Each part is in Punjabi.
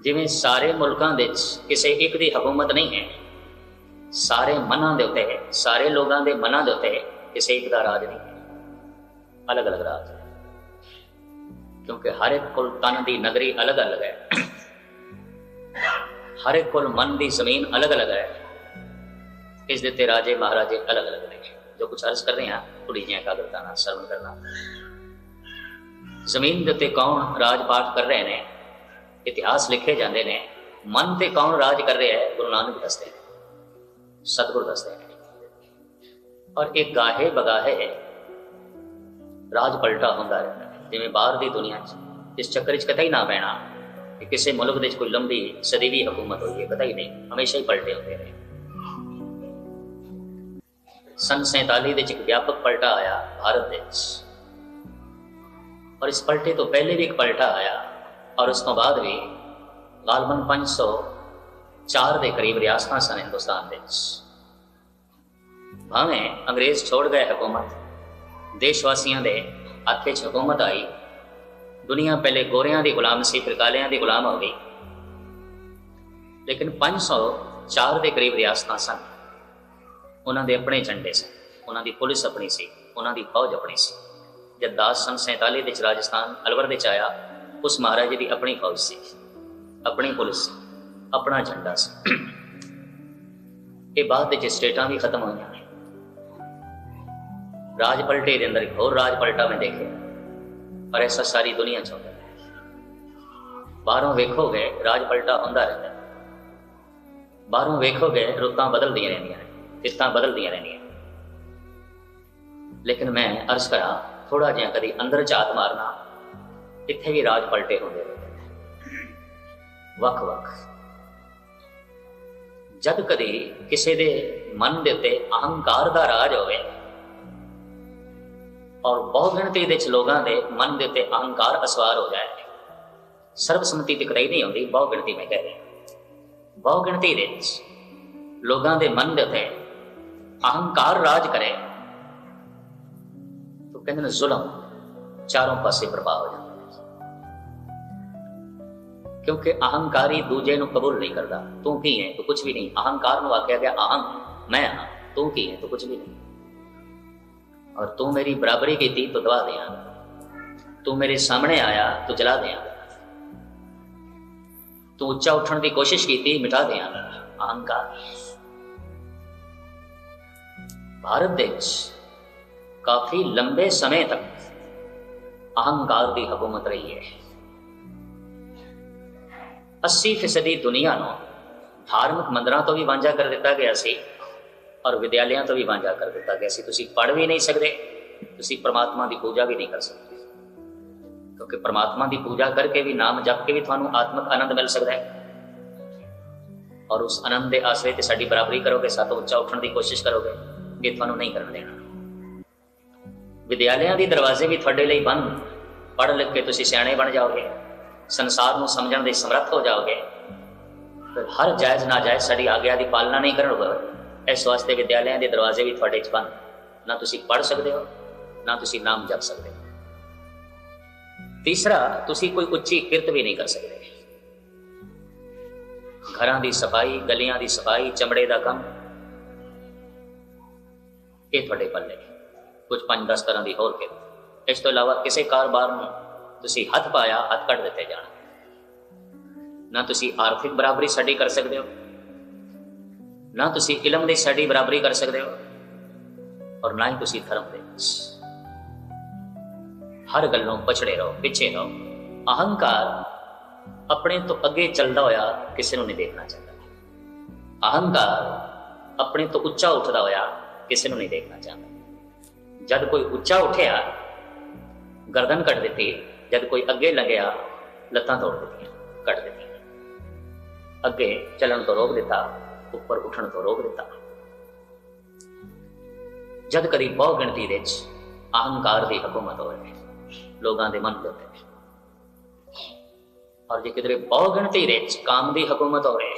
ਜਿਵੇਂ ਸਾਰੇ ਮੁਲਕਾਂ ਵਿੱਚ ਕਿਸੇ ਇੱਕ ਦੀ ਹਕੂਮਤ ਨਹੀਂ ਹੈ ਸਾਰੇ ਮਨਾਂ ਦੇ ਉੱਤੇ ਹੈ ਸਾਰੇ ਲੋਕਾਂ ਦੇ ਮਨਾਂ ਦੇ ਉੱਤੇ ਕਿਸੇ ਇੱਕ ਦਾ ਰਾਜ ਨਹੀਂ ਹੈ ਅਲੱਗ-ਅਲੱਗ ਰਾਜ ਹੈ ਕਿਉਂਕਿ ਹਰ ਇੱਕ ਕੋਲ ਤਨ ਦੀ ਨਗਰੀ ਅਲੱਗ-ਅਲੱਗ ਹੈ ਹਰ ਇੱਕ ਕੋਲ ਮਨ ਦੀ ਜ਼ਮੀਨ ਅਲੱਗ-ਅਲੱਗ ਹੈ ਇਸ ਦੇ ਤੇ ਰਾਜੇ ਮਹਾਰਾਜੇ ਅਲੱਗ-ਅਲੱਗ ਨੇ ਜੋ ਕੁਝ ਅਰਜ਼ ਕਰ ਰਹੇ ਹਾਂ ਥੋੜੀ ਜਿਹੀ ਇਕਾਗਰਤਾ ਨਾਲ ਸਰਵਣ ਕਰਨਾ ਜ਼ਮੀਨ ਦੇ ਉੱਤੇ ਕੌਣ ਰਾਜ ਪਾਠ ਕਰ ਰਹੇ ਨੇ ਇਤਿਹਾਸ ਲਿਖੇ ਜਾਂਦੇ ਨੇ, ਮਨ ਤੇ ਕੌਣ ਰਾਜ ਕਰ ਰਿਹਾ ਹੈ, ਗੁਰੂ ਨਾਨਕ ਦੱਸਦੇ ਨੇ, ਸਤਿਗੁਰ ਦੱਸਦੇ ਨੇ। ਔਰ ਇਹ ਗਾਹੇ ਬਗਾਹੇ ਰਾਜ ਪਲਟਾ ਹੁੰਦਾ ਰਹਿੰਦਾ ਜਿਵੇਂ ਬਾਹਰ ਦੀ ਦੁਨੀਆ 'ਚ, ਇਸ ਚੱਕਰ 'ਚ ਹੀ ਨਾ ਪੈਣਾ ਕਿ ਕਿਸੇ ਮੁਲਕ ਦੇ ਵਿੱਚ ਕੋਈ ਲੰਬੀ ਸਦੀਵੀ ਹਕੂਮਤ ਹੋਈ ਹੈ, ਕਤਈ ਨਹੀਂ, ਹਮੇਸ਼ਾ ਹੀ ਪਲਟੇ ਹੁੰਦੇ ਨੇ। ਸਨ 47 ਦੇ ਵਿੱਚ ਇੱਕ ਵਿਆਪਕ ਪਲਟਾ ਆਇਆ, ਭਾਰਤ ਦੇ ਵਿੱਚ। ਔਰ ਇਸ ਪਲਟੇ ਤੋਂ ਪਹਿਲੇ ਵੀ ਇੱਕ ਪਲਟਾ ਆਇਆ ਔਰ ਉਸ ਤੋਂ ਬਾਅਦ ਵੀ ਗਾਲਬਨ 504 ਦੇ ਕਰੀਬ ਰਿਆਸਤਾਂ ਸਨ ਹਿੰਦੁਸਤਾਨ ਦੇ ਵਿੱਚ। ਭਾਵੇਂ ਅੰਗਰੇਜ਼ ਛੋੜ ਗਏ ਹਕੂਮਤ ਦੇਸ਼ ਵਾਸੀਆਂ ਦੇ ਹੱਥ 'ਚ ਹਕੂਮਤ ਆਈ, ਦੁਨੀਆ ਪਹਿਲੇ ਗੋਰਿਆਂ ਦੀ ਗੁਲਾਮ ਸੀ, ਫਿਰ ਕਾਲਿਆਂ ਦੀ ਗੁਲਾਮ ਹੋ ਗਈ। ਲੇਕਿਨ 504 ਦੇ ਕਰੀਬ ਰਿਆਸਤਾਂ ਸਨ। ਉਹਨਾਂ ਦੇ ਆਪਣੇ ਝੰਡੇ ਸਨ, ਉਹਨਾਂ ਦੀ ਪੁਲਿਸ ਆਪਣੀ ਸੀ, ਉਹਨਾਂ ਦੀ ਫੌਜ ਆਪਣੀ ਸੀ। ਜਦ ਦਾਸ ਸਨ 47 ਵਿੱਚ ਰਾਜਸਥਾਨ ਅਲਵਰ ਵਿੱਚ ਆਇਆ ਉਸ ਮਹਾਰਾਜੇ ਦੀ ਆਪਣੀ ਫੌਜ ਸੀ, ਆਪਣੀ ਪੁਲਿਸ ਸੀ ਆਪਣਾ ਝੰਡਾ ਸੀ। ਇਹ ਬਾਅਦ ਵਿੱਚ ਸਟੇਟਾਂ ਵੀ ਖਤਮ ਹੋਈਆਂ ਰਾਜ ਪਲਟੇ ਦੇ ਅੰਦਰ ਇੱਕ ਹੋਰ ਰਾਜ ਪਲਟਾ ਮੈਂ ਦੇਖਿਆ। ਪਰ ਐਸਾ ਸਾਰੀ ਦੁਨੀਆ ਚ ਹੁੰਦਾ ਬਾਹਰੋਂ ਵੇਖੋਗੇ ਰਾਜ ਪਲਟਾ ਹੁੰਦਾ ਰਹਿੰਦਾ ਬਾਹਰੋਂ ਵੇਖੋਗੇ ਰੁੱਤਾਂ ਬਦਲਦੀਆਂ ਰਹਿੰਦੀਆਂ ਨੇ, ਤਿੱਤਾਂ ਬਦਲਦੀਆਂ ਰਹਿੰਦੀਆਂ ਲੇਕਿਨ ਮੈਂ ਅਰਜ਼ ਕਰਾਂ ਥੋੜਾ ਜਿਹਾ ਕਦੀ ਅੰਦਰ ਝਾਤ ਮਾਰਨਾ ਇੱਥੇ ਵੀ ਰਾਜ ਪਲਟੇ ਹੁੰਦੇ ਰਹਿੰਦੇ ਵੱਖ ਵੱਖ ਜਦ ਕਦੀ ਕਿਸੇ ਦੇ ਮਨ ਦੇ ਉੱਤੇ ਅਹੰਕਾਰ ਦਾ ਰਾਜ ਹੋਵੇ ਔਰ ਬਹੁਤ ਗਿਣਤੀ ਦੇ ਲੋਕਾਂ ਦੇ ਮਨ ਦੇ ਉੱਤੇ ਅਹੰਕਾਰ ਅਸਵਾਰ ਹੋ ਜਾਏ, ਸਰਬਸੰਮਤੀ ਤੇ ਕਦੇ ਨਹੀਂ ਹੁੰਦੀ ਬਹੁਤ ਗਿਣਤੀ ਮੈਂ ਕਹਿ ਰਿਹਾ। ਬਹੁਤ ਗਿਣਤੀ ਦੇ ਲੋਕਾਂ ਦੇ ਮਨ ਦੇ ਉੱਤੇ ਅਹੰਕਾਰ ਰਾਜ ਕਰੇ, ਤਾਂ ਕਹਿੰਦੇ ਨੇ ਜ਼ੁਲਮ ਚਾਰੋਂ ਪਾਸੇ ਪ੍ਰਭਾਵ ਹੋ ਜਾਂਦਾ। ਕਿਉਂਕਿ ਅਹੰਕਾਰੀ ਦੂਜੇ ਨੂੰ ਕਬੂਲ ਨਹੀਂ ਕਰਦਾ ਤੂੰ ਕੀ ਹੈ ਤੂੰ ਕੁਝ ਵੀ ਨਹੀਂ ਅਹੰਕਾਰ ਨੂੰ ਆਖਿਆ ਗਿਆ ਅਹੰ ਮੈਂ ਹਾਂ ਤੂੰ ਕੀ ਹੈ ਤੂੰ ਕੁਝ ਵੀ ਨਹੀਂ ਔਰ ਤੂੰ ਮੇਰੀ ਬਰਾਬਰੀ ਕੀਤੀ तो दबा ਦਿਆਂਗਾ ਤੂੰ ਮੇਰੇ ਸਾਹਮਣੇ ਆਇਆ तो ਜਲਾ ਦਿਆਂਗਾ ਤੂੰ ਉੱਚਾ ਉੱਠਣ ਦੀ ਕੋਸ਼ਿਸ਼ ਕੀਤੀ ਮਿਟਾ ਦਿਆਂਗਾ ਅਹੰਕਾਰ ਭਾਰਤ ਦੇ ਵਿੱਚ ਕਾਫੀ ਲੰਬੇ ਸਮੇਂ ਤੱਕ ਅਹੰਕਾਰ ਦੀ ਹਕੂਮਤ ਰਹੀ ਹੈ 80% ਦੁਨੀਆ ਨੂੰ ਧਾਰਮਿਕ ਮੰਦਰਾਂ ਤੋਂ ਵੀ ਵਾਂਝਾ ਕਰ ਦਿੱਤਾ ਗਿਆ ਸੀ ਔਰ ਵਿਦਿਆਲਿਆਂ ਤੋਂ ਵੀ ਵਾਂਝਾ ਕਰ ਦਿੱਤਾ ਗਿਆ ਸੀ। ਤੁਸੀਂ ਪੜ੍ਹ ਵੀ ਨਹੀਂ ਸਕਦੇ, ਤੁਸੀਂ ਪ੍ਰਮਾਤਮਾ ਦੀ ਪੂਜਾ ਵੀ ਨਹੀਂ ਕਰ ਸਕਦੇ। ਕਿਉਂਕਿ ਪ੍ਰਮਾਤਮਾ ਦੀ ਪੂਜਾ ਕਰਕੇ ਵੀ ਨਾਮ ਜਪ ਕੇ ਵੀ ਤੁਹਾਨੂੰ ਆਤਮਿਕ ਆਨੰਦ ਮਿਲ ਸਕਦਾ ਹੈ। ਔਰ ਉਸ ਆਨੰਦ ਦੇ ਆਸਰੇ ਤੇ ਸਾਡੀ ਬਰਾਬਰੀ ਕਰੋਗੇ, ਸਾਤੋਂ ਉੱਚਾ ਉੱਠਣ ਦੀ ਕੋਸ਼ਿਸ਼ ਕਰੋਗੇ ਇਹ ਤੁਹਾਨੂੰ ਨਹੀਂ ਕਰਨ ਦੇਣਾ। ਵਿਦਿਆਲਿਆਂ ਦੇ ਦਰਵਾਜ਼ੇ ਵੀ ਤੁਹਾਡੇ ਲਈ ਬੰਦ ਪੜ੍ਹ ਲਿਖ ਕੇ ਤੁਸੀਂ ਸਿਆਣੇ ਬਣ ਜਾਓਗੇ। ਸੰਸਾਰ ਨੂੰ ਸਮਝਣ ਦੇ ਸਮਰੱਥ ਹੋ ਜਾਓਗੇ, ਫਿਰ ਹਰ ਜਾਇਜ਼ ਨਾਜਾਇਜ਼ ਸਾਡੀ ਆਗਿਆ ਦੀ ਪਾਲਣਾ ਨਹੀਂ ਕਰੋਗੇ ਇਸ ਵਾਸਤੇ ਵਿਦਿਆਲਿਆਂ ਦੇ ਦਰਵਾਜ਼ੇ ਵੀ ਤੁਹਾਡੇ 'ਚ ਬੰਦ। ਨਾ ਤੁਸੀਂ ਪੜ੍ਹ ਸਕਦੇ ਹੋ, ਨਾ ਤੁਸੀਂ ਨਾਮ ਜਪ ਸਕਦੇ ਹੋ। ਤੀਸਰਾ, ਤੁਸੀਂ ਕੋਈ ਉੱਚੀ ਕਿਰਤ ਵੀ ਨਹੀਂ ਕਰ ਸਕਦੇ। ਘਰਾਂ ਦੀ ਸਫ਼ਾਈ, ਗਲੀਆਂ ਦੀ ਸਫ਼ਾਈ, ਚਮੜੇ ਦਾ ਕੰਮ, ਇਹ ਤੁਹਾਡੇ ਪੱਲੇ। ਕੁਝ 5-10 ਤਰ੍ਹਾਂ ਦੀ ਹੋਰ ਕਿਰਤ। ਇਸ ਤੋਂ ਇਲਾਵਾ ਕਿਸੇ ਕਾਰੋਬਾਰ ਨੂੰ ਤੁਸੀਂ ਹੱਥ ਪਾਇਆ, ਹੱਥ ਕੱਢ ਦਿੱਤੇ ਜਾਣ। ਨਾ ਤੁਸੀਂ ਆਰਥਿਕ ਬਰਾਬਰੀ ਸਾਡੀ ਕਰ ਸਕਦੇ ਹੋ। ਨਾ ਤੁਸੀਂ ਇਲਮ ਦੀ ਸਾਡੀ ਬਰਾਬਰੀ ਕਰ ਸਕਦੇ ਹੋ। ਔਰ ਨਾ ਹੀ ਤੁਸੀਂ ਧਰਮ ਦੇ ਹਰ ਗੱਲੋਂ ਪਛੜੇ ਰਹੋ, ਪਿੱਛੇ ਰਹੋ। ਅਹੰਕਾਰ ਆਪਣੇ ਤੋਂ ਅੱਗੇ ਚੱਲਦਾ ਹੋਇਆ ਕਿਸੇ ਨੂੰ ਨਹੀਂ ਦੇਖਣਾ ਚਾਹੁੰਦਾ। ਅਹੰਕਾਰ ਆਪਣੇ ਤੋਂ ਉੱਚਾ ਉੱਠਦਾ ਹੋਇਆ ਕਿਸੇ ਨੂੰ ਨਹੀਂ ਦੇਖਣਾ ਚਾਹੁੰਦਾ। ਜਦ ਕੋਈ ਉੱਚਾ ਉੱਠਿਆ, ਗਰਦਨ ਕੱਟ ਦਿੱਤੀ ਜਦ ਕੋਈ ਅੱਗੇ ਲੰਘਿਆ ਲੱਤਾਂ ਤੋੜ ਦਿੱਤੀਆਂ ਕੱਟ ਦਿੱਤੀਆਂ। ਅੱਗੇ ਚੱਲਣ ਤੋਂ ਰੋਕ ਦਿੱਤਾ, ਉੱਪਰ ਉੱਠਣ ਤੋਂ ਰੋਕ ਦਿੱਤਾ। ਜਦ ਕਦੀ ਬਹੁ ਗਿਣਤੀ ਵਿੱਚ ਅਹੰਕਾਰ ਦੀ ਹਕੂਮਤ ਹੋਵੇ, ਲੋਕਾਂ ਦੇ ਮਨ ਦੇ ਉੱਤੇ। ਔਰ ਜੇ ਕਿਤੇ ਬਹੁ ਗਿਣਤੀ ਵਿੱਚ ਕਾਮ ਦੀ ਹਕੂਮਤ ਹੋਵੇ,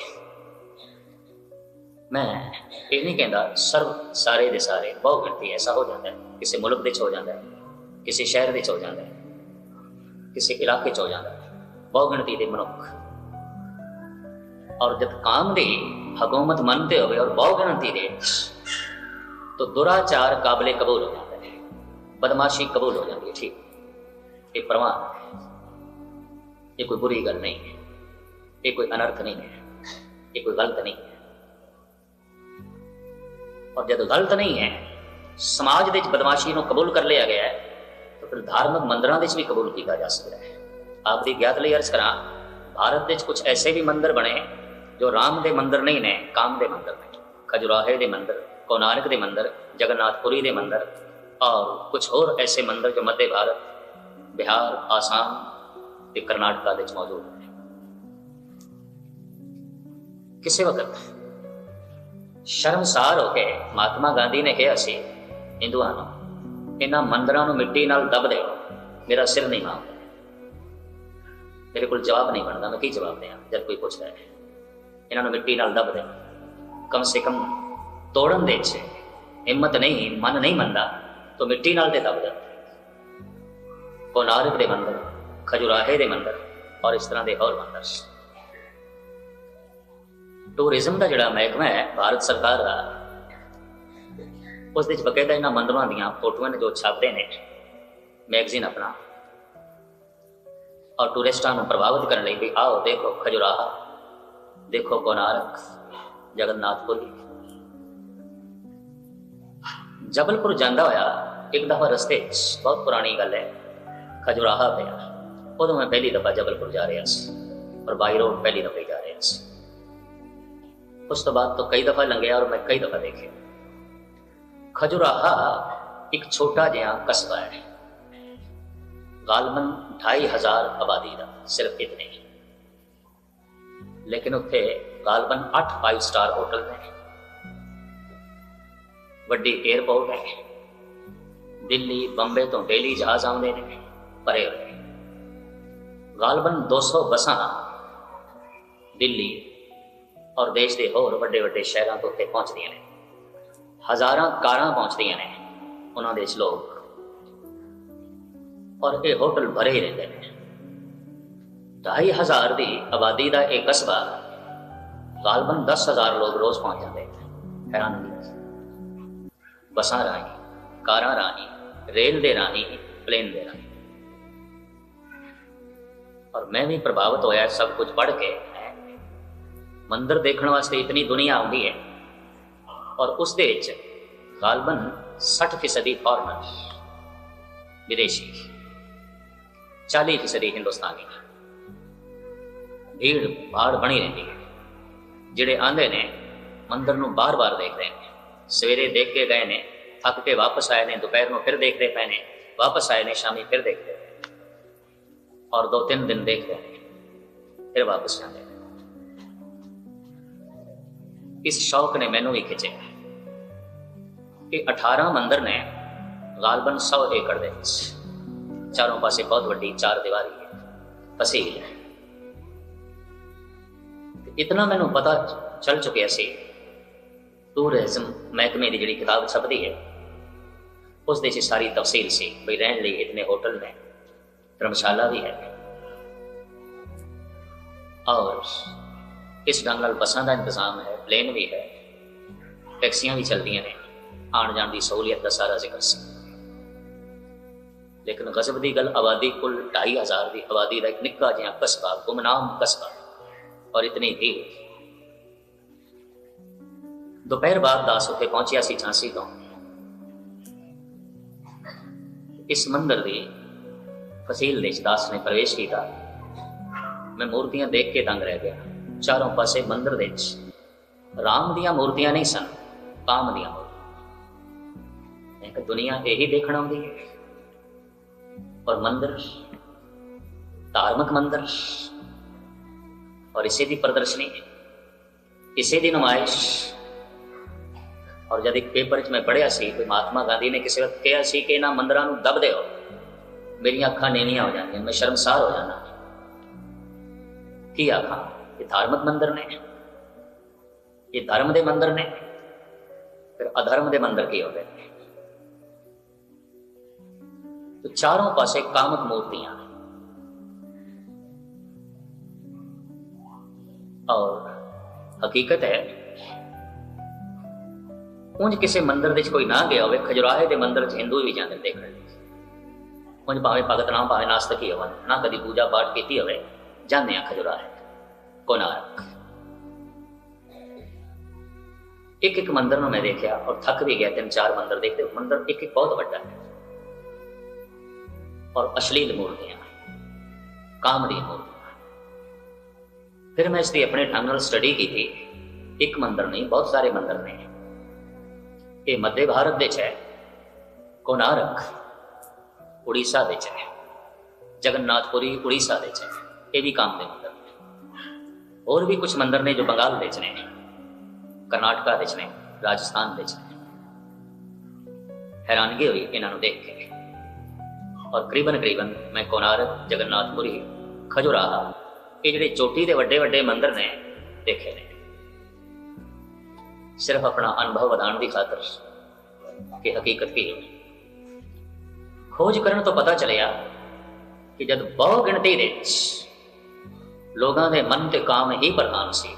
ਮੈਂ ਇਹ ਨਹੀਂ ਕਹਿੰਦਾ ਸਰਵ ਸਾਰੇ ਦੇ ਸਾਰੇ ਬਹੁ ਗਿਣਤੀ ਐਸਾ ਹੋ ਜਾਂਦਾ ਹੈ, ਕਿਸੇ ਮੁਲਕ ਵਿੱਚ ਹੋ ਜਾਂਦਾ ਹੈ, ਕਿਸੇ ਸ਼ਹਿਰ ਵਿੱਚ ਹੋ ਜਾਂਦਾ ਹੈ। ਕਿਸੇ ਇਲਾਕੇ ਚ ਹੋ ਜਾਂਦਾ ਬਹੁਗਿਣਤੀ ਦੇ ਮਨੁੱਖ। ਔਰ ਜਦ ਕਾਮ ਦੇ ਹਕੂਮਤ ਮੰਨਦੇ ਹੋਵੇ ਔਰ ਬਹੁਗਿਣਤੀ ਦੇ ਤੋ ਦੁਰਾਚਾਰ ਕਾਬਲੇ ਕਬੂਲ ਹੋ ਜਾਂਦਾ ਹੈ ਬਦਮਾਸ਼ੀ ਕਬੂਲ ਹੋ ਜਾਂਦੀ ਹੈ, ਠੀਕ। ਇਹ ਪ੍ਰਮਾਣ ਇਹ ਕੋਈ ਬੁਰੀ ਗੱਲ ਨਹੀਂ ਹੈ। ਇਹ ਕੋਈ ਅਨਰਥ ਨਹੀਂ ਹੈ। ਇਹ ਕੋਈ ਗਲਤ ਨਹੀਂ ਹੈ। ਔਰ ਜਦ ਗਲਤ ਨਹੀਂ ਹੈ, ਸਮਾਜ ਦੇ ਵਿੱਚ ਬਦਮਾਸ਼ੀ ਨੂੰ ਕਬੂਲ ਕਰ ਲਿਆ ਗਿਆ ਹੈ ਫਿਰ ਧਾਰਮਿਕ ਮੰਦਰਾਂ ਵਿੱਚ ਵੀ ਕਬੂਲ ਕੀਤਾ ਜਾ ਸਕਦਾ ਹੈ। ਆਪ ਦੀ ਗਿਆਤ ਲਈ ਅਰਜ਼ ਕਰਾਂ, ਭਾਰਤ ਵਿੱਚ ਕੁਝ ਐਸੇ ਵੀ ਮੰਦਰ ਬਣੇ ਜੋ ਰਾਮ ਦੇ ਮੰਦਰ ਨਹੀਂ ਨੇ, ਕਾਮ ਦੇ ਮੰਦਰ ਨੇ। ਖਜੁਰਾਹੇ ਦੇ ਮੰਦਰ, ਕੋਨਾਰਕ ਦੇ ਮੰਦਰ, ਜਗਨਨਾਥਪੁਰੀ ਦੇ ਮੰਦਰ ਔਰ ਕੁਝ ਹੋਰ ਐਸੇ ਮੰਦਰ ਜੋ ਮੱਧ ਭਾਰਤ, ਬਿਹਾਰ, ਆਸਾਮ ਤੇ ਕਰਨਾਟਕਾ ਵਿੱਚ ਮੌਜੂਦ ਨੇ। ਕਿਸੇ ਵਕਤ ਸ਼ਰਮਸਾਰ ਹੋ ਕੇ ਮਹਾਤਮਾ ਗਾਂਧੀ ਨੇ ਕਿਹਾ ਸੀ, ਹਿੰਦੂਆਂ ਨੂੰ ਇਹਨਾਂ ਮੰਦਰਾਂ ਨੂੰ ਮਿੱਟੀ ਨਾਲ ਦਬ ਦਿਓ ਮੇਰਾ ਸਿਰ ਨਹੀਂ ਮਾਰਦਾ। ਮੇਰੇ ਕੋਲ ਜਵਾਬ ਨਹੀਂ ਬਣਦਾ, ਮੈਂ ਕੀ ਜਵਾਬ ਦਿਆਂ ਜਦ ਕੋਈ ਪੁੱਛਦਾ ਹੈ। ਇਹਨਾਂ ਨੂੰ ਮਿੱਟੀ ਨਾਲ ਦਬ ਦਿਓ ਕਮ ਸੇ ਕਮ ਤੋੜਨ ਦੇ ਚ ਹਿੰਮਤ ਨਹੀਂ, ਮਨ ਨਹੀਂ ਮੰਨਦਾ, ਤਾਂ ਮਿੱਟੀ ਨਾਲ ਤੇ ਦਬ ਦਿਓ ਕੋਨਾਰਕ ਦੇ ਮੰਦਰ, ਖਜੁਰਾਹੇ ਦੇ ਮੰਦਰ, ਔਰ ਇਸ ਤਰ੍ਹਾਂ ਦੇ ਹੋਰ ਮੰਦਰ। ਟੂਰਿਜ਼ਮ ਦਾ ਜਿਹੜਾ ਮਹਿਕਮਾ ਹੈ, ਭਾਰਤ ਸਰਕਾਰ ਦਾ ਉਸ ਦੇ ਵਿੱਚ ਬਕਾਇਦਾ ਇਹਨਾਂ ਮੰਦਰਾਂ ਦੀਆਂ ਫੋਟੋਆਂ ਨੇ ਜੋ ਛਾਪਦੇ ਨੇ ਮੈਗਜ਼ੀਨ ਆਪਣਾ। ਔਰ ਟੂਰਿਸਟਾਂ ਨੂੰ ਪ੍ਰਭਾਵਿਤ ਕਰਨ ਲਈ ਵੀ ਆਓ ਦੇਖੋ ਖਜੁਰਾਹ, ਦੇਖੋ ਕੋਨਾਰਕ, ਜਗਨਨਾਥਪੁਰੀ। ਜਬਲਪੁਰ ਜਾਂਦਾ ਹੋਇਆ, ਇੱਕ ਦਫਾ ਰਸਤੇ 'ਚ ਬਹੁਤ ਪੁਰਾਣੀ ਗੱਲ ਹੈ, ਖਜੁਰਾਹਾ ਪਿਆ। ਉਦੋਂ ਮੈਂ ਪਹਿਲੀ ਦਫਾ ਜਬਲਪੁਰ ਜਾ ਰਿਹਾ ਸੀ, ਔਰ ਬਾਈ ਰੋਡ ਪਹਿਲੀ ਦਫਾ ਜਾ ਰਿਹਾ ਸੀ। ਉਸ ਤੋਂ ਬਾਅਦ ਤੋਂ ਕਈ ਦਫਾ ਲੰਘਿਆ ਔਰ ਮੈਂ ਕਈ ਦਫਾ ਦੇਖਿਆ। ਖਜੁਰਾਹਾ ਇੱਕ ਛੋਟਾ ਜਿਹਾ ਕਸਬਾ ਹੈ। ਗਾਲਬਨ 2500 ਆਬਾਦੀ ਦਾ ਸਿਰਫ ਇਤਨੇ ਹੀ ਲੇਕਿਨ ਉੱਥੇ ਗਾਲਬਨ 8 5 ਸਟਾਰ ਹੋਟਲ ਨੇ। ਵੱਡੀ 에ਅਰਪੋਰਟ ਹੈ। ਦਿੱਲੀ, ਬੰਬੇ ਤੋਂ ਡੇਲੀ ਜਹਾਜ਼ ਆਉਂਦੇ ਨੇ, ਪਰੇ ਹੋਏ। ਗਾਲਬਨ 200 ਬੱਸਾਂ ਦਿੱਲੀ ਔਰ ਦੇਸ਼ ਦੇ ਹੋਰ ਵੱਡੇ ਵੱਡੇ ਸ਼ਹਿਰਾਂ ਤੋਂ ਉੱਥੇ ਪਹੁੰਚਦੀਆਂ ਨੇ। ਹਜ਼ਾਰਾਂ ਕਾਰਾਂ ਪਹੁੰਚਦੀਆਂ ਨੇ, ਉਹਨਾਂ ਦੇ ਸ਼ਲੋਕ ਔਰ ਇਹ ਹੋਟਲ ਭਰੇ ਹੀ ਰਹਿੰਦੇ ਨੇ। ਢਾਈ ਹਜ਼ਾਰ ਦੀ ਆਬਾਦੀ ਦਾ ਇਹ ਕਸਬਾ, ਗਾਲਬਨ 10000 ਲੋਕ ਰੋਜ਼ ਪਹੁੰਚ ਜਾਂਦੇ ਨੇ। ਹੈਰਾਨ ਨਹੀਂ ਬੱਸਾਂ ਰਾਹੀਂ, ਕਾਰਾਂ ਰਾਹੀਂ, ਰੇਲ ਦੇ ਰਾਹੀਂ, ਪਲੇਨ ਦੇ ਰਾਹੀਂ। ਔਰ ਮੈਂ ਵੀ ਪ੍ਰਭਾਵਿਤ ਹੋਇਆ ਸਭ ਕੁਝ ਪੜ੍ਹ ਕੇ। ਮੰਦਰ ਦੇਖਣ ਵਾਸਤੇ ਇਤਨੀ ਦੁਨੀਆ ਆਉਂਦੀ ਹੈ। ਔਰ ਉਸ ਦੇ ਵਿੱਚ ਗਾਲਬਨ 60% ਫੋਰਨਰ ਵਿਦੇਸ਼ੀ। 40% ਹਿੰਦੁਸਤਾਨੀ। ਭੀੜ ਭਾੜ ਬਣੀ ਰਹਿੰਦੀ ਹੈ। ਜਿਹੜੇ ਆਂਦੇ ਨੇ, ਮੰਦਰ ਨੂੰ ਬਾਰ-ਬਾਰ ਦੇਖਦੇ ਨੇ। ਸਵੇਰੇ ਦੇਖ ਕੇ ਗਏ ਨੇ, ਥੱਕ ਕੇ ਵਾਪਸ ਆਏ ਨੇ, ਦੁਪਹਿਰ ਨੂੰ ਫਿਰ ਦੇਖਦੇ ਪਏ ਨੇ, ਵਾਪਸ ਆਏ ਨੇ, ਸ਼ਾਮੀ ਫਿਰ ਦੇਖਦੇ ਨੇ। ਔਰ ਦੋ ਤਿੰਨ ਦਿਨ ਦੇਖਦੇ ਨੇ, ਫਿਰ ਵਾਪਸ ਜਾਂਦੇ ਇਸ ਸ਼ੌਕ ਨੇ ਮੈਨੂੰ ਵੀ ਖਿੱਚਿਆ। ਕਿ 18 ਮੰਦਰ ਨੇ ਗਾਲਬਨ 100 ਏਕੜ ਦੇ ਵਿੱਚ ਚਾਰੋਂ ਪਾਸੇ ਬਹੁਤ ਵੱਡੀ ਚਾਰ ਦੀਵਾਰੀ ਹੈ ਤਸੀਲ ਹੈ ਇਤਨਾ ਮੈਨੂੰ ਪਤਾ ਚੱਲ ਚੁੱਕਿਆ ਸੀ ਟੂਰਿਜ਼ਮ ਮਹਿਕਮੇ ਦੀ ਜਿਹੜੀ ਕਿਤਾਬ ਛਪਦੀ ਹੈ ਉਸ ਦੇ ਵਿੱਚ ਸਾਰੀ ਤਫਸੀਲ ਸੀ ਵੀ ਰਹਿਣ ਲਈ ਇਤਨੇ ਹੋਟਲ ਨੇ ਧਰਮਸ਼ਾਲਾ ਵੀ ਹੈ ਔਰ ਇਸ ਢੰਗ ਨਾਲ ਬੱਸਾਂ ਦਾ ਇੰਤਜ਼ਾਮ ਹੈ ਪਲੇਨ ਵੀ ਹੈ ਟੈਕਸੀਆਂ ਵੀ ਚੱਲਦੀਆਂ ਨੇ ਆਉਣ ਜਾਣ ਦੀ ਸਹੂਲੀਅਤ ਦਾ ਸਾਰਾ ਜ਼ਿਕਰ ਸੀ। ਲੇਕਿਨ ਗਜ਼ਬ ਦੀ ਗੱਲ ਆਬਾਦੀ ਕੁੱਲ 2500 ਦੀ, ਆਬਾਦੀ ਦਾ ਇੱਕ ਨਿੱਕਾ ਜਿਹਾ ਕਸਬਾ, ਗੁਮਨਾਮ ਕਸਬਾ, ਔਰ ਇਤਨੀ ਭੀੜ ਦੁਪਹਿਰ ਬਾਅਦ ਦਾਸ ਉੱਥੇ ਪਹੁੰਚਿਆ ਸੀ ਝਾਂਸੀ ਤੋਂ। ਇਸ ਮੰਦਰ ਦੀ ਫਸੀਲ ਦੇ ਦਾਸ ਨੇ ਪ੍ਰਵੇਸ਼ ਕੀਤਾ। ਮੈਂ ਮੂਰਤੀਆਂ ਦੇਖ ਕੇ ਤੰਗ ਰਹਿ ਗਿਆ। ਚਾਰੋਂ ਪਾਸੇ ਮੰਦਰ ਦੇ ਵਿੱਚ ਰਾਮ ਦੀਆਂ ਮੂਰਤੀਆਂ ਨਹੀਂ ਸਨ, ਕਾਮ ਦੀਆਂ ਇੱਕ ਦੁਨੀਆ ਇਹੀ ਦੇਖਣ ਆਉਂਦੀ ਹੈ ਔਰ ਮੰਦਰ ਧਾਰਮਿਕ ਮੰਦਰ ਔਰ ਇਸੇ ਦੀ ਪ੍ਰਦਰਸ਼ਨੀ ਇਸੇ ਦੀ ਨੁਮਾਇਸ਼ ਔਰ ਜਦ ਇੱਕ ਪੇਪਰ 'ਚ ਮੈਂ ਪੜ੍ਹਿਆ ਸੀ ਕਿ ਮਹਾਤਮਾ ਗਾਂਧੀ ਨੇ ਕਿਸੇ ਵਕਤ ਕਿਹਾ ਸੀ ਕਿ ਇਹਨਾਂ ਮੰਦਰਾਂ ਨੂੰ ਦਬ ਦਿਓ ਮੇਰੀਆਂ ਅੱਖਾਂ ਨੀਵੀਆਂ ਹੋ ਜਾਂਦੀਆਂ ਮੈਂ ਸ਼ਰਮਸਾਰ ਹੋ ਜਾਣਾ ਕੀ ਆਖਾਂ ਇਹ ਧਾਰਮਿਕ ਮੰਦਰ ਨੇ ਇਹ ਧਰਮ ਦੇ ਮੰਦਰ ਨੇ ਫਿਰ ਅਧਰਮ ਦੇ ਮੰਦਰ ਕੀ ਹੁੰਦੇ ਨੇ तो चारों पासे कामक मूर्तियां और ਹਕੀਕਤ ਹੈ ਉਂਝ ਕਿਸੇ ਮੰਦਿਰ ਦੇ ਵਿੱਚ ਕੋਈ ਨਾ ਗਿਆ ਹੋਵੇ ਖਜੁਰਾਹੇ ਦੇ ਮੰਦਿਰ 'ਚ ਹਿੰਦੂ ਵੀ ਜਾਂਦੇ ਨੇ ਦੇਖਣ ਲਈ ਉਂਝ ਭਾਵੇਂ ਭਗਤ ਨਾ ਭਾਵੇਂ ਨਾਸਤਕ ਹੀ ਹੋਵਨ ਨਾ ਕਦੀ ਪੂਜਾ ਪਾਠ ਕੀਤੀ ਹੋਵੇ ਜਾਂਦੇ ਆ ਖਜੁਰਾਹੇ ਕੋਨਾਰਕ ਇੱਕ ਇੱਕ ਮੰਦਿਰ ਨੂੰ ਮੈਂ ਦੇਖਿਆ ਔਰ ਥੱਕ ਵੀ ਗਿਆ ਤਿੰਨ ਚਾਰ ਮੰਦਿਰ ਦੇਖਦੇ ਮੰਦਿਰ ਇੱਕ ਇੱਕ ਬਹੁਤ ਵੱਡਾ ਹੈ ਔਰ ਅਸ਼ਲੀਲ ਮੂਰਤੀਆਂ ਕਾਮ ਦੀ ਮੂਰਤੀਆਂ ਫਿਰ ਮੈਂ ਇਸ ਦੀ ਆਪਣੇ ਢੰਗ ਨਾਲ ਸਟੱਡੀ ਕੀਤੀ ਇੱਕ ਮੰਦਰ ਨਹੀਂ ਬਹੁਤ ਸਾਰੇ ਮੰਦਰ ਨੇ ਇਹ ਮੱਧ ਭਾਰਤ ਦੇ 'ਚ ਹੈ ਕੋਨਾਰਕ ਉੜੀਸਾ ਦੇ ਵਿੱਚ ਹੈ ਜਗਨਨਾਥਪੁਰੀ ਉੜੀਸਾ ਦੇ ਵਿੱਚ ਹੈ ਇਹ ਵੀ ਕਾਮ ਦੇ ਮੰਦਰ ਨੇ ਹੋਰ ਵੀ ਕੁਝ ਮੰਦਰ ਨੇ ਜੋ ਬੰਗਾਲ ਦੇ ਵਿੱਚ ਨੇ ਕਰਨਾਟਕਾ ਦੇ ਵਿੱਚ ਨੇ ਰਾਜਸਥਾਨ ਵਿੱਚ ਨੇ ਹੈਰਾਨਗੀ ਹੋਈ ਇਹਨਾਂ ਨੂੰ ਦੇਖ ਕੇ ਔਰ ਕਰੀਬਨ ਕਰੀਬਨ ਮੈਂ ਕੋਨਾਰਕ ਜਗਨਨਾਥਪੁਰੀ ਖਜੁਰਾਹਾ, ਇਹ ਜਿਹੜੇ ਚੋਟੀ ਦੇ ਵੱਡੇ ਵੱਡੇ ਮੰਦਿਰ ਨੇ, ਦੇਖੇ ਨੇ। ਸਿਰਫ ਆਪਣਾ ਅਨੁਭਵ ਵਧਾਉਣ ਦੀ ਖਾਤਰ ਕਿ ਹਕੀਕਤ ਕੀ ਹੈ। ਖੋਜ ਕਰਨ ਤੋਂ ਪਤਾ ਚੱਲਿਆ ਕਿ ਜਦ ਬਹੁ ਗਿਣਤੀ ਦੇ ਵਿੱਚ ਲੋਕਾਂ ਦੇ ਮਨ ਤੇ ਕਾਮ ਹੀ ਪ੍ਰਧਾਨ ਸੀ,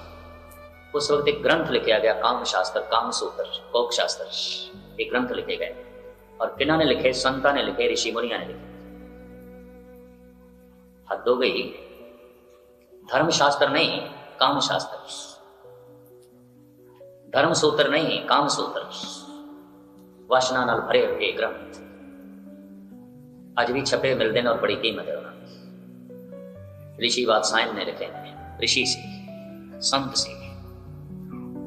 ਉਸ ਵਕਤ ਇੱਕ ਗ੍ਰੰਥ ਲਿਖਿਆ ਗਿਆ ਕਾਮ ਸ਼ਾਸਤਰ ਕਾਮ ਸੂਤਰ ਕੋਕ ਸ਼ਾਸਤਰ ਇਹ ਗ੍ਰੰਥ ਲਿਖੇ ਗਏ। और किना ने लिखे संता ने लिखे ऋषि मुनिया ने लिखे। हद हो गई। धर्म शास्त्र नहीं काम शास्त्र धर्म सूत्र नहीं काम सूत्र वासना नाल भरे हुए ग्रंथ। आज भी छपे मिलते हैं और बड़ी कीमत है ऋषि बात साइन ने लिखे, ऋषि से, संत से।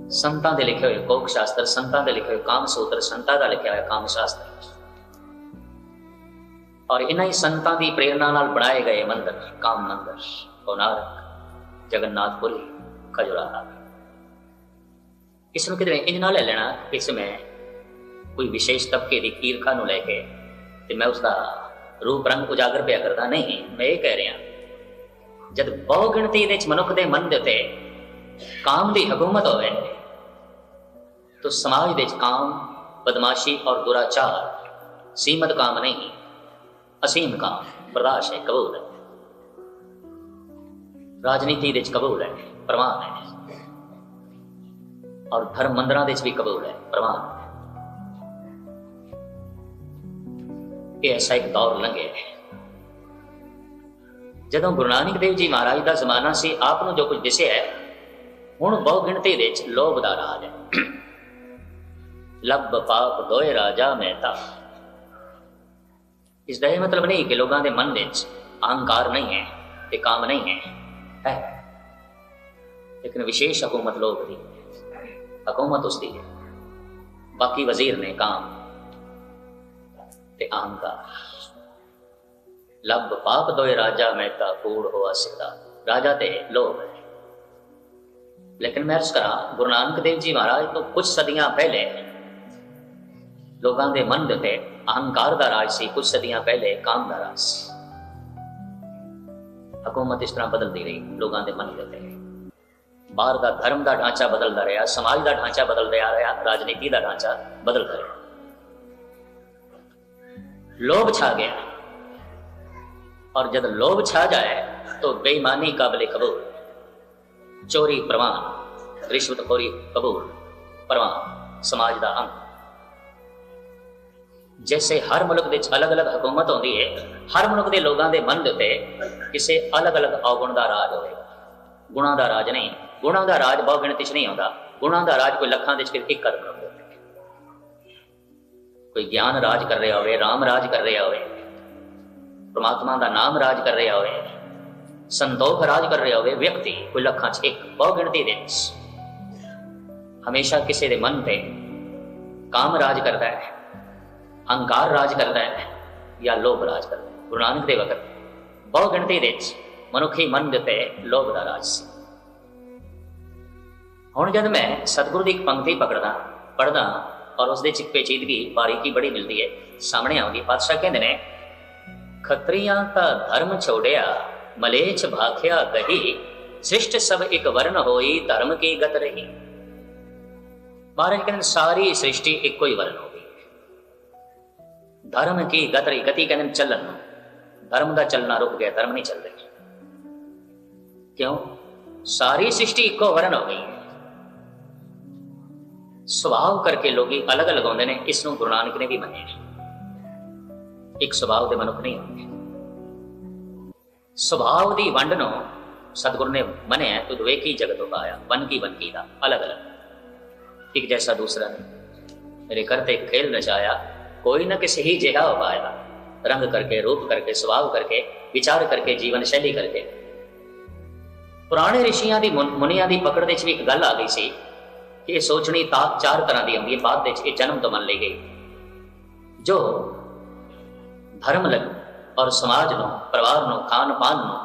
ਸੰਤਾਂ ਦੇ ਲਿਖੇ ਹੋਏ ਕੋਕ ਸ਼ਾਸਤਰ, ਸੰਤਾਂ ਦੇ ਲਿਖੇ ਹੋਏ ਕਾਮ ਸੂਤਰ, ਸੰਤਾਂ ਦਾ ਲਿਖਿਆ ਹੋਇਆ ਕਾਮ ਸ਼ਾਸਤਰ। ਔਰ ਇਨ੍ਹਾਂ ਹੀ ਸੰਤਾਂ ਦੀ ਪ੍ਰੇਰਣਾ ਨਾਲ ਬਣਾਏ ਗਏ ਮੰਦਰ, ਕਾਮ ਮੰਦਰ, ਕੋਨਾਰਕ, ਜਗਨਨਾਥਪੁਰੀ ਖਜੁਰਾਹਾ ਇਸ ਨੂੰ ਕਿਤੇ ਇੰਜ ਨਾਲ ਲੈ ਲੈਣਾ ਇਸ ਮੈਂ ਕੋਈ ਵਿਸ਼ੇਸ਼ ਤਬਕੇ ਦੀ ਈਰਖਾ ਨੂੰ ਲੈ ਕੇ ਤੇ ਮੈਂ ਉਸ ਦਾ ਰੂਪ ਰੰਗ ਉਜਾਗਰ ਪਿਆ ਕਰਦਾ। ਨਹੀਂ, ਮੈਂ ਇਹ ਕਹਿ ਰਿਹਾ, ਜਦ ਬਹੁ ਗਿਣਤੀ ਦੇ ਵਿੱਚ ਮਨੁੱਖ ਦੇ ਮਨ ਦੇ ਉੱਤੇ ਕਾਮ ਦੀ ਹਕੂਮਤ ਹੋਵੇ तो समाज ਦੇ ਵਿੱਚ ਕਾਮ ਬਦਮਾਸ਼ੀ ਔਰ ਦੁਰਾਚਾਰ ਸੀਮਤ ਕਾਮ ਨਹੀਂ ਅਸੀਮ ਕਾਮ ਬਰਦਾਸ਼ਤ ਹੈ ਕਬੂਲ ਹੈ ਰਾਜਨੀਤੀ ਦੇ ਵਿੱਚ ਕਬੂਲ ਹੈ ਪ੍ਰਵਾਨ ਹੈ ਔਰ ਧਰਮ ਮੰਦਰਾਂ ਦੇ ਵਿੱਚ ਵੀ ਕਬੂਲ ਹੈ ਪ੍ਰਵਾਨ ਹੈ ਇਹ ਐਸਾ ਇੱਕ ਦੌਰ ਲੰਘਿਆ ਹੈ ਜਦੋਂ ਗੁਰੂ ਨਾਨਕ ਦੇਵ ਜੀ ਮਹਾਰਾਜ ਦਾ ਜ਼ਮਾਨਾ ਸੀ ਆਪ ਨੂੰ ਜੋ ਕੁਝ ਦਿਸਿਆ ਹੈ ਹੁਣ ਬਹੁ ਗਿਣਤੀ ਦੇ ਵਿੱਚ ਲੋਭ ਦਾ ਰਾਜ ਹੈ ਲੱਭ ਪਾਪ ਦੋਏ ਰਾਜਾ ਮਹਿਤਾ ਇਸ ਦਾ ਇਹ ਮਤਲਬ ਨਹੀਂ ਕਿ ਲੋਕਾਂ ਦੇ ਮਨ ਵਿੱਚ ਅਹੰਕਾਰ ਨਹੀਂ ਹੈ ਤੇ ਕਾਮ ਨਹੀਂ ਹੈ। ਹੈ। ਲੇਕਿਨ ਵਿਸ਼ੇਸ਼ ਹਕੂਮਤ ਲੋਕ ਦੀ ਹਕੂਮਤ ਉਸ ਦੀ ਹੈ। ਬਾਕੀ ਵਜ਼ੀਰ ਨੇ ਕਾਮ ਤੇ ਅਹੰਕਾਰ। ਲੱਭ ਪਾਪ ਦੋਏ ਰਾਜਾ ਮਹਿਤਾ ਕੂੜ ਹੋਆ ਸਿੱਧਾ। ਰਾਜਾ ਤੇ ਲੋਭ ਲੇਕਿਨ ਮੈਂ ਅਰਜ਼ ਕਰਾਂ, ਗੁਰੂ ਨਾਨਕ ਦੇਵ ਜੀ ਮਹਾਰਾਜ ਤੋਂ ਕੁਝ ਸਦੀਆਂ ਪਹਿਲੇ ਲੋਕਾਂ ਦੇ ਮਨ ਦੇ ਉੱਤੇ ਅਹੰਕਾਰ ਦਾ ਰਾਜ ਸੀ ਕੁਝ ਸਦੀਆਂ ਪਹਿਲੇ ਕਾਮ ਦਾ ਰਾਜ ਸੀ ਹਕੂਮਤ ਇਸ ਤਰ੍ਹਾਂ ਬਦਲਦੀ ਰਹੀ ਲੋਕਾਂ ਦੇ ਮਨ ਦੇ ਉੱਤੇ ਬਾਹਰ ਦਾ ਧਰਮ ਦਾ ਢਾਂਚਾ ਬਦਲਦਾ ਰਿਹਾ ਸਮਾਜ ਦਾ ਢਾਂਚਾ ਬਦਲਦਾ ਰਿਹਾ ਰਾਜਨੀਤੀ ਦਾ ਢਾਂਚਾ ਬਦਲਦਾ ਰਿਹਾ ਲੋਭ ਛਾ ਗਿਆ और जब लोभ छा जाए तो बेईमानी काबिल कबूल चोरी प्रवान रिश्वतखोरी कबूल प्रवान समाज ਦਾ ਅੰਗ ਜੈਸੇ ਹਰ ਮੁਲਕ ਦੇ ਵਿੱਚ ਅਲੱਗ-ਅਲੱਗ ਹਕੂਮਤ ਹੁੰਦੀ ਹੈ, ਹਰ ਮੁਲਕ ਦੇ ਲੋਕਾਂ ਦੇ ਮਨ ਦੇ ਉੱਤੇ ਕਿਸੇ ਅਲੱਗ-ਅਲੱਗ ਔਗੁਣ ਦਾ ਰਾਜ ਹੋਵੇਗਾ ਗੁਣਾ ਦਾ ਰਾਜ ਨਹੀਂ, ਗੁਣਾ ਦਾ ਰਾਜ ਬਹੁ ਗਿਣਤੀ 'ਚ ਨਹੀਂ ਆਉਂਦਾ। ਗੁਣਾ ਦਾ ਰਾਜ ਕੋਈ ਲੱਖਾਂ ਦੇ ਵਿੱਚ ਇੱਕ ਕਦਮ ਰੱਖਦਾ ਕੋਈ ਗਿਆਨ ਰਾਜ ਕਰ ਰਿਹਾ ਹੋਵੇ, ਰਾਮ ਰਾਜ ਕਰ ਰਿਹਾ ਹੋਵੇ, ਪ੍ਰਮਾਤਮਾ ਦਾ ਨਾਮ ਰਾਜ ਕਰ ਰਿਹਾ ਹੋਵੇ, ਸੰਤੋਖ ਰਾਜ ਕਰ ਰਿਹਾ ਹੋਵੇ, ਵਿਅਕਤੀ ਕੋਈ ਲੱਖਾਂ 'ਚ ਇੱਕ ਬਹੁ ਗਿਣਤੀ ਦੇ ਵਿੱਚ। ਹਮੇਸ਼ਾ ਕਿਸੇ ਦੇ ਮਨ ਤੇ ਕਾਮ ਰਾਜ ਕਰਦਾ ਹੈ। ਅਹੰਕਾਰ ਰਾਜ ਕਰਦਾ ਹੈ ਜਾਂ ਲੋਭ ਰਾਜ ਕਰਦਾ ਹੈ। ਗੁਰੂ ਨਾਨਕ ਦੇ ਵਕਤ ਬਹੁ ਗਿਣਤੀ ਦੇ ਵਿੱਚ ਮਨੁੱਖੀ ਮਨ ਦੇ ਤੇ ਲੋਭ ਦਾ ਰਾਜ ਸੀ। ਹੁਣ ਜਦ ਮੈਂ ਸਤਿਗੁਰੂ ਦੀ ਇੱਕ ਪੰਕਤੀ ਪਕੜਦਾ ਪੜਦਾ ਔਰ ਉਸ ਦੇ ਚ ਪੇਚੀਦਗੀ ਬਾਰੀਕੀ ਬੜੀ ਮਿਲਦੀ ਹੈ, ਸਾਹਮਣੇ ਆਉਂਦੀ, ਪਾਤਸ਼ਾਹ ਕਹਿੰਦੇ ਨੇ, ਖੱਤਰੀਆਂ ਦਾ ਧਰਮ ਛੋੜਿਆ, ਮਲੇਛ ਭਾਖਿਆ ਗਹੀ ਸ੍ਰਿਸ਼ਟ ਸਭ ਇੱਕ ਵਰਨ ਹੋਈ, ਧਰਮ ਕੀ ਗਤ ਰਹੀ? ਮਹਾਰਾਜ ਕਹਿੰਦੇ ਸਾਰੀ ਸ੍ਰਿਸ਼ਟੀ ਇੱਕੋ ਹੀ ਵਰਨ ਹੋ ਧਰਮ ਕੀ ਗਤ ਰਹੀ ਗਤੀ ਕਹਿੰਦੇ ਚੱਲਣ ਨੂੰ ਧਰਮ ਦਾ ਚੱਲਣਾ ਰੁਕ ਗਿਆ ਧਰਮ ਨਹੀਂ ਚੱਲ ਰਿਹਾ ਕਿਉਂ ਸਾਰੀ ਸ੍ਰਿਸ਼ਟੀ ਇੱਕੋ ਵਰਨ ਹੋ ਗਈ ਸੁਭਾਅ ਕਰਕੇ ਲੋਕੀ ਅਲੱਗ ਲਗਾਉਂਦੇ ਨੇ ਇਸ ਨੂੰ ਗੁਰੂ ਨਾਨਕ ਨੇ ਵੀ ਮੰਨਿਆ ਇੱਕ ਸੁਭਾਅ ਦੇ ਮਨੁੱਖ ਨਹੀਂ ਹੁੰਦੇ ਸੁਭਾਅ ਦੀ ਵੰਡ ਨੂੰ ਸਤਿਗੁਰ ਨੇ ਮੰਨਿਆ ਤੁਧ ਵੇਖੀ ਜਗਤ ਉਪਾਇਆ ਬਨ ਕੀ ਬਨ ਕੀ ਦਾ ਅਲੱਗ ਅਲੱਗ ਇੱਕ ਜੈਸਾ ਦੂਸਰਾ ਨਹੀਂ ਮੇਰੇ ਕਰਤੇ ਖੇਲ ਨਚਾਇਆ ਰਚਾਇਆ ਕੋਈ ਨਾ ਕਿਸੇ ਹੀ ਜਿਹਾ ਉਪਾਇਆ ਰੰਗ ਕਰਕੇ ਰੂਪ ਕਰਕੇ ਸੁਭਾਅ ਕਰਕੇ ਵਿਚਾਰ ਕਰਕੇ ਜੀਵਨ ਸ਼ੈਲੀ ਕਰਕੇ ਪੁਰਾਣੇ ਰਿਸ਼ੀਆਂ ਦੀ ਮੁਨੀਆਂ ਦੀ ਪਕੜ ਦੇ ਵਿੱਚ ਵੀ ਇੱਕ ਗੱਲ ਆ ਗਈ ਸੀ ਕਿ ਇਹ ਸੋਚਣੀ ਤਾਂ ਚਾਰ ਤਰ੍ਹਾਂ ਦੀ ਹੁੰਦੀ ਹੈ ਬਾਅਦ ਵਿੱਚ ਇਹ ਜਨਮ ਤੋਂ ਮੰਨ ਲਈ ਗਈ ਜੋ ਧਰਮ ਲਗ ਔਰ ਸਮਾਜ ਨੂੰ ਪਰਿਵਾਰ ਨੂੰ ਖਾਨ ਪਾਨ ਨੂੰ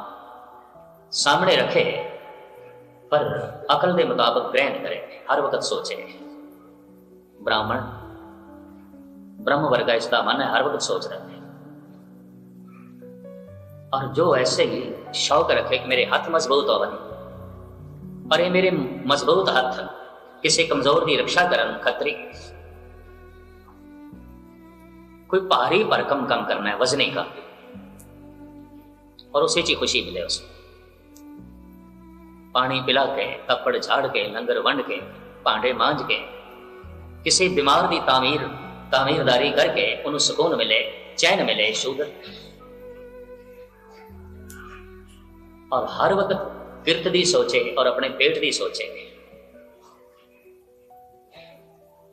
ਸਾਹਮਣੇ ਰੱਖੇ ਪਰ ਅਕਲ ਦੇ ਮੁਤਾਬਕ ਗ੍ਰਹਿਣ ਕਰੇ ਹਰ ਵਕਤ ਸੋਚੇ ਬ੍ਰਾਹਮਣ ब्रह्म वर्ग इसका मन हर वक्त सोच रहे हैं और जो ऐसे ही शौक रखे कि मेरे हाथ मज़बूत हो बने, और ये मेरे मज़बूत हाथ किसी कमज़ोर की रक्षा करन खतरी। कोई भारी भरकम कम करना है, वजने का। और उसे ची खुशी मिले उसे। पानी पिला के, तपड़ झाड़ के, लंगर वंड के, भांडे मांझ के, किसी बीमार की तामीर तामीरदारी करके उन्हें सुकून मिले, चैन मिले शुगर। और हर वक्त किरत दी सोचे और अपने पेट दी सोचे।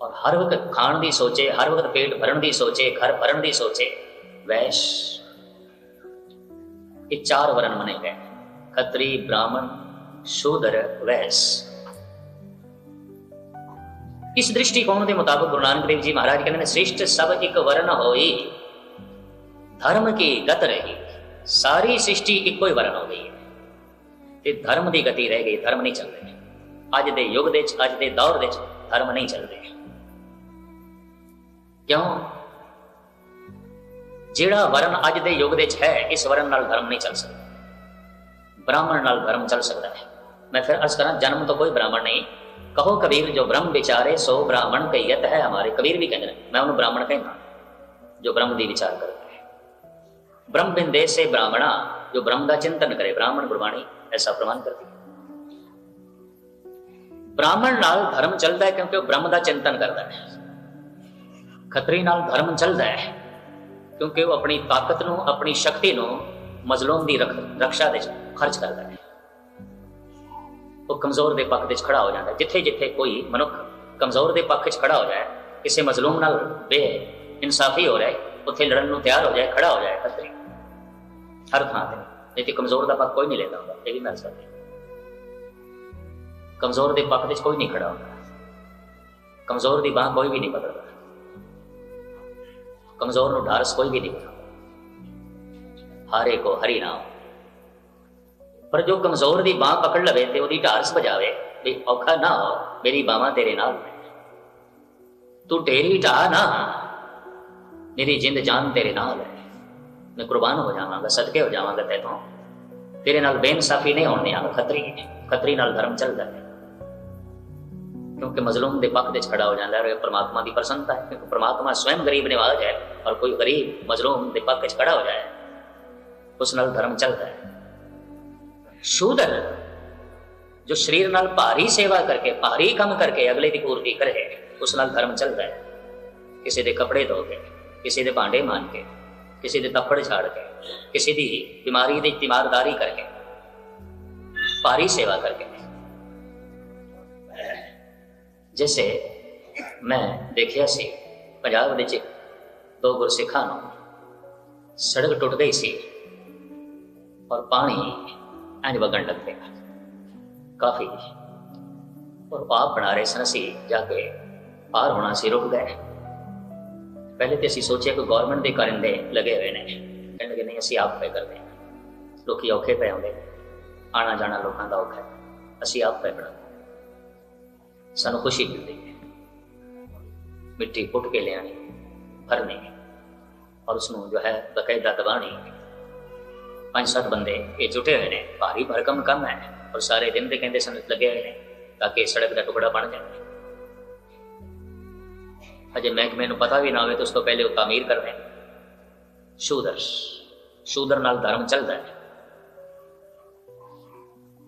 और हर वक्त खान दी सोचे, हर वक्त पेट भरण दी सोचे, घर भरण दी सोचे, वैश। ये चार वर्ण मने गए। खत्री ब्राह्मण, शूद्र, वैश। ਇਸ ਦ੍ਰਿਸ਼ਟੀਕੋਣ ਦੇ ਮੁਤਾਬਕ ਗੁਰੂ ਨਾਨਕ ਦੇਵ ਜੀ ਮਹਾਰਾਜ ਕਹਿੰਦੇ ਨੇ, ਸ੍ਰਿਸ਼ਟ ਸਭ ਇੱਕ ਵਰਨ ਹੋਈ, ਧਰਮ ਕੀ ਗਤ ਰਹੀ, ਸਾਰੀ ਸ੍ਰਿਸ਼ਟੀ ਇੱਕੋ ਹੀ ਵਰਨ ਹੋ ਗਈ ਹੈ। ਤੇ ਧਰਮ ਦੀ ਗਤੀ ਰਹਿ ਗਈ, ਧਰਮ ਨਹੀਂ ਚੱਲ ਰਿਹਾ। ਅੱਜ ਦੇ ਯੁੱਗ ਦੇ ਵਿੱਚ, ਅੱਜ ਦੇ ਦੌਰ ਦੇ ਵਿੱਚ ਧਰਮ ਨਹੀਂ ਚੱਲ ਰਿਹਾ। ਕਿਉਂ? ਜਿਹੜਾ ਵਰਨ ਅੱਜ ਦੇ ਯੁੱਗ ਦੇ ਵਿੱਚ ਹੈ, ਇਸ ਵਰਨ ਨਾਲ ਧਰਮ ਨਹੀਂ ਚੱਲ ਸਕਦਾ। ਬ੍ਰਾਹਮਣ ਨਾਲ ਧਰਮ ਚੱਲ ਸਕਦਾ ਹੈ। ਮੈਂ ਫਿਰ ਅਸ ਕਰਾਂ, ਜਨਮ ਤੋਂ ਕੋਈ ਬ੍ਰਾਹਮਣ ਨਹੀਂ ਕਹੋ ਕਬੀਰ ਜੋ ਬ੍ਰਹਮ ਵਿਚਾਰੇ, ਸੋ ਬ੍ਰਾਹਮਣ ਕਹੀਤ ਹੈ ਹਮਾਰੇ। ਕਬੀਰ ਵੀ ਕਹਿੰਦੇ ਨੇ, ਮੈਂ ਉਹਨੂੰ ਬ੍ਰਾਹਮਣ ਕਹਿੰਦਾ, ਜੋ ਬ੍ਰਹਮ ਦੀ ਵਿਚਾਰ ਕਰਦਾ ਬ੍ਰਹਮ ਬਿੰਦੇ ਸੇ ਬ੍ਰਾਹਮਣਾ, ਜੋ ਬ੍ਰਹਮ ਦਾ ਚਿੰਤਨ ਕਰੇ, ਬ੍ਰਾਹਮਣ ਗੁਰਬਾਣੀ ਐਸਾ ਪ੍ਰਮਾਣ ਕਰਦੀ ਹੈ। ਬ੍ਰਾਹਮਣ ਨਾਲ ਧਰਮ ਚੱਲਦਾ ਹੈ ਕਿਉਂਕਿ ਉਹ ਬ੍ਰਹਮ ਦਾ ਚਿੰਤਨ ਕਰਦਾ ਹੈ। ਖੱਤਰੀ ਨਾਲ ਧਰਮ ਚੱਲਦਾ ਹੈ ਕਿਉਂਕਿ ਉਹ ਆਪਣੀ ਤਾਕਤ ਨੂੰ, ਆਪਣੀ ਸ਼ਕਤੀ ਨੂੰ ਮਜ਼ਲੂਮ ਦੀ ਰੱਖਿਆ ਦੇ ਖਰਚ ਕਰਦਾ ਹੈ। ਉਹ ਕਮਜ਼ੋਰ ਦੇ ਪੱਖ ਵਿੱਚ ਖੜਾ ਹੋ ਜਾਂਦਾ ਜਿੱਥੇ ਜਿੱਥੇ ਕੋਈ ਮਨੁੱਖ ਕਮਜ਼ੋਰ ਦੇ ਪੱਖ ਵਿੱਚ ਖੜਾ ਹੋ ਜਾਏ, ਕਿਸੇ ਮਜ਼ਲੂਮ ਨਾਲ ਬੇ ਇਨਸਾਫੀ ਹੋ ਰਿਹਾ ਉੱਥੇ ਲੜਨ ਨੂੰ ਤਿਆਰ ਹੋ ਜਾਏ, ਖੜਾ ਹੋ ਜਾਏ, ਖਤਰੀ। ਹਰ ਥਾਂ ਤੇ। ਨਹੀਂ ਤੇ ਕਮਜ਼ੋਰ ਦਾ ਪੱਖ ਕੋਈ ਨਹੀਂ ਲੈਂਦਾ ਹੁੰਦਾ, ਇਹ ਵੀ ਮੈਂ ਸਕਦਾ ਕਮਜ਼ੋਰ ਦੇ ਪੱਖ ਵਿੱਚ ਕੋਈ ਨਹੀਂ ਖੜਾ ਹੁੰਦਾ। ਕਮਜ਼ੋਰ ਦੀ ਬਾਹ ਕੋਈ ਵੀ ਨਹੀਂ ਪਕੜਦਾ। ਕਮਜ਼ੋਰ ਨੂੰ ਢਾਰਸ ਕੋਈ ਵੀ ਨਹੀਂ ਹਾਰੇ ਕੋ ਹਰੀ ਨਾਮ ਪਰ ਜੋ ਕਮਜ਼ੋਰ ਦੀ ਬਾਹ ਪਕੜ ਲਵੇ ਤੇ ਉਹਦੀ ਢਾਰਸ ਭਜਾਵੇ ਵੀ ਔਖਾ ਨਾ ਹੋ, ਮੇਰੀ ਬਾਹਾਂ ਤੇਰੇ ਨਾਲ ਤੂੰ ਢੇਰੀ ਢਾ ਨਾ ਮੇਰੀ ਜਿੰਦ ਜਾਨ ਤੇਰੇ ਨਾਲ ਹੈ। ਮੈਂ ਕੁਰਬਾਨ ਹੋ ਜਾਵਾਂਗਾ, ਸਦਕੇ ਹੋ ਜਾਵਾਂਗਾ ਤੇ ਤੋਂ ਤੇਰੇ ਨਾਲ ਬੇਇਨਸਾਫੀ ਨਹੀਂ ਹੋਣੀ ਆ ਖਤਰੀ ਖਤਰੀ ਨਾਲ ਧਰਮ ਚੱਲਦਾ ਹੈ। ਕਿਉਂਕਿ ਮਜ਼ਲੂਮ ਦੇ ਪੱਖ ਦੇ ਖੜਾ ਹੋ ਜਾਂਦਾ ਹੈ ਪਰਮਾਤਮਾ ਦੀ ਪ੍ਰਸੰਨਤਾ ਹੈ, ਕਿਉਂਕਿ ਪਰਮਾਤਮਾ ਸਵੈਮ ਗਰੀਬ ਨਿਵਾਜ ਹੈ, ਔਰ ਕੋਈ ਗਰੀਬ, ਮਜ਼ਲੂਮ ਦੇ ਪੱਖ 'ਚ ਖੜਾ ਹੋ ਜਾਏ, ਉਸ ਨਾਲ ਧਰਮ ਚੱਲਦਾ ਹੈ। ਸ਼ੂਦਰ, ਜੋ ਸਰੀਰ ਨਾਲ ਭਾਰੀ ਸੇਵਾ ਕਰਕੇ, ਭਾਰੀ ਕੰਮ ਕਰਕੇ ਅਗਲੇ ਦੀ ਪੂਰਤੀ ਕਰੇ, ਉਸ ਨਾਲ ਧਰਮ ਚੱਲਦਾ ਹੈ। ਕਿਸੇ ਦੇ ਕੱਪੜੇ ਧੋ ਕੇ, ਕਿਸੇ ਦੇ ਭਾਂਡੇ ਮਾਨ ਕੇ, ਕਿਸੇ ਦੇ ਤੱਪੜ ਛਾੜ ਕੇ, ਕਿਸੇ ਦੀ ਬਿਮਾਰੀ ਦੀ ਤਿਮਾਰਦਾਰੀ ਕਰਕੇ, ਭਾਰੀ ਸੇਵਾ ਕਰਕੇ। ਜੈਸੇ ਮੈਂ ਦੇਖਿਆ ਸੀ, ਪੰਜਾਬ ਵਿੱਚ ਦੋ ਗੁਰਸਿੱਖਾਂ ਨੂੰ ਸੜਕ ਟੁੱਟ ਗਈ ਸੀ ਔਰ ਪਾਣੀ ਐਨ ਵਗਣ ਲੱਗ ਪਿਆ ਕਾਫੀ ਔਰ ਆਪ ਬਣਾ ਰਹੇ ਸਨ ਅਸੀਂ ਜਾ ਕੇ ਪਾਰ ਹੋਣਾ ਸੀ ਰੁਕ ਗਏ ਪਹਿਲੇ ਤੇ ਅਸੀਂ ਸੋਚਿਆ ਕਿ ਗਵਰਨਮੈਂਟ ਦੇ ਕਰਿੰਦੇ ਲੱਗੇ ਹੋਏ ਨੇ ਕਹਿੰਦੇ ਨਹੀਂ ਅਸੀਂ ਆਪ ਪੇ ਕਰਦੇ ਹਾਂ ਲੋਕੀ ਔਖੇ ਪਏ ਆਉਂਦੇ ਆਣਾ ਜਾਣਾ ਲੋਕਾਂ ਦਾ ਔਖਾ ਅਸੀਂ ਆਪ ਪੇ ਬਣਾ ਸਾਨੂੰ ਖੁਸ਼ੀ ਮਿਲਦੀ ਹੈ ਮਿੱਟੀ ਪੁੱਟ ਕੇ ਲਿਆਣੀ ਭਰਨੀ ਔਰ ਉਸ ਨੂੰ ਜੋ ਹੈ ਬਕਾਇਦਾ ਦਬਾਣੀ ਪੰਜ ਸੱਤ ਬੰਦੇ ਇਹ ਜੁਟੇ ਹੋਏ ਨੇ ਭਾਰੀ ਭਰਕਮ ਕੰਮ ਹੈ ਔਰ ਸਾਰੇ ਦਿਨ ਦੇ ਕਹਿੰਦੇ ਸਨ ਲੱਗੇ ਹੋਏ ਨੇ ਤਾਂ ਕਿ ਸੜਕ ਦਾ ਟੁਕੜਾ ਬਣ ਜਾਵੇ ਅਜੇ ਮਹਿਕਮੇ ਨੂੰ ਪਤਾ ਵੀ ਨਾ ਹੋਵੇ ਤਾਂ ਉਸ ਤੋਂ ਪਹਿਲੇ ਉਹ ਤਾਮੀਰ ਕਰਦੇ ਸ਼ੂਦਰ ਸ਼ੂਦਰ ਨਾਲ ਧਰਮ ਚੱਲਦਾ ਹੈ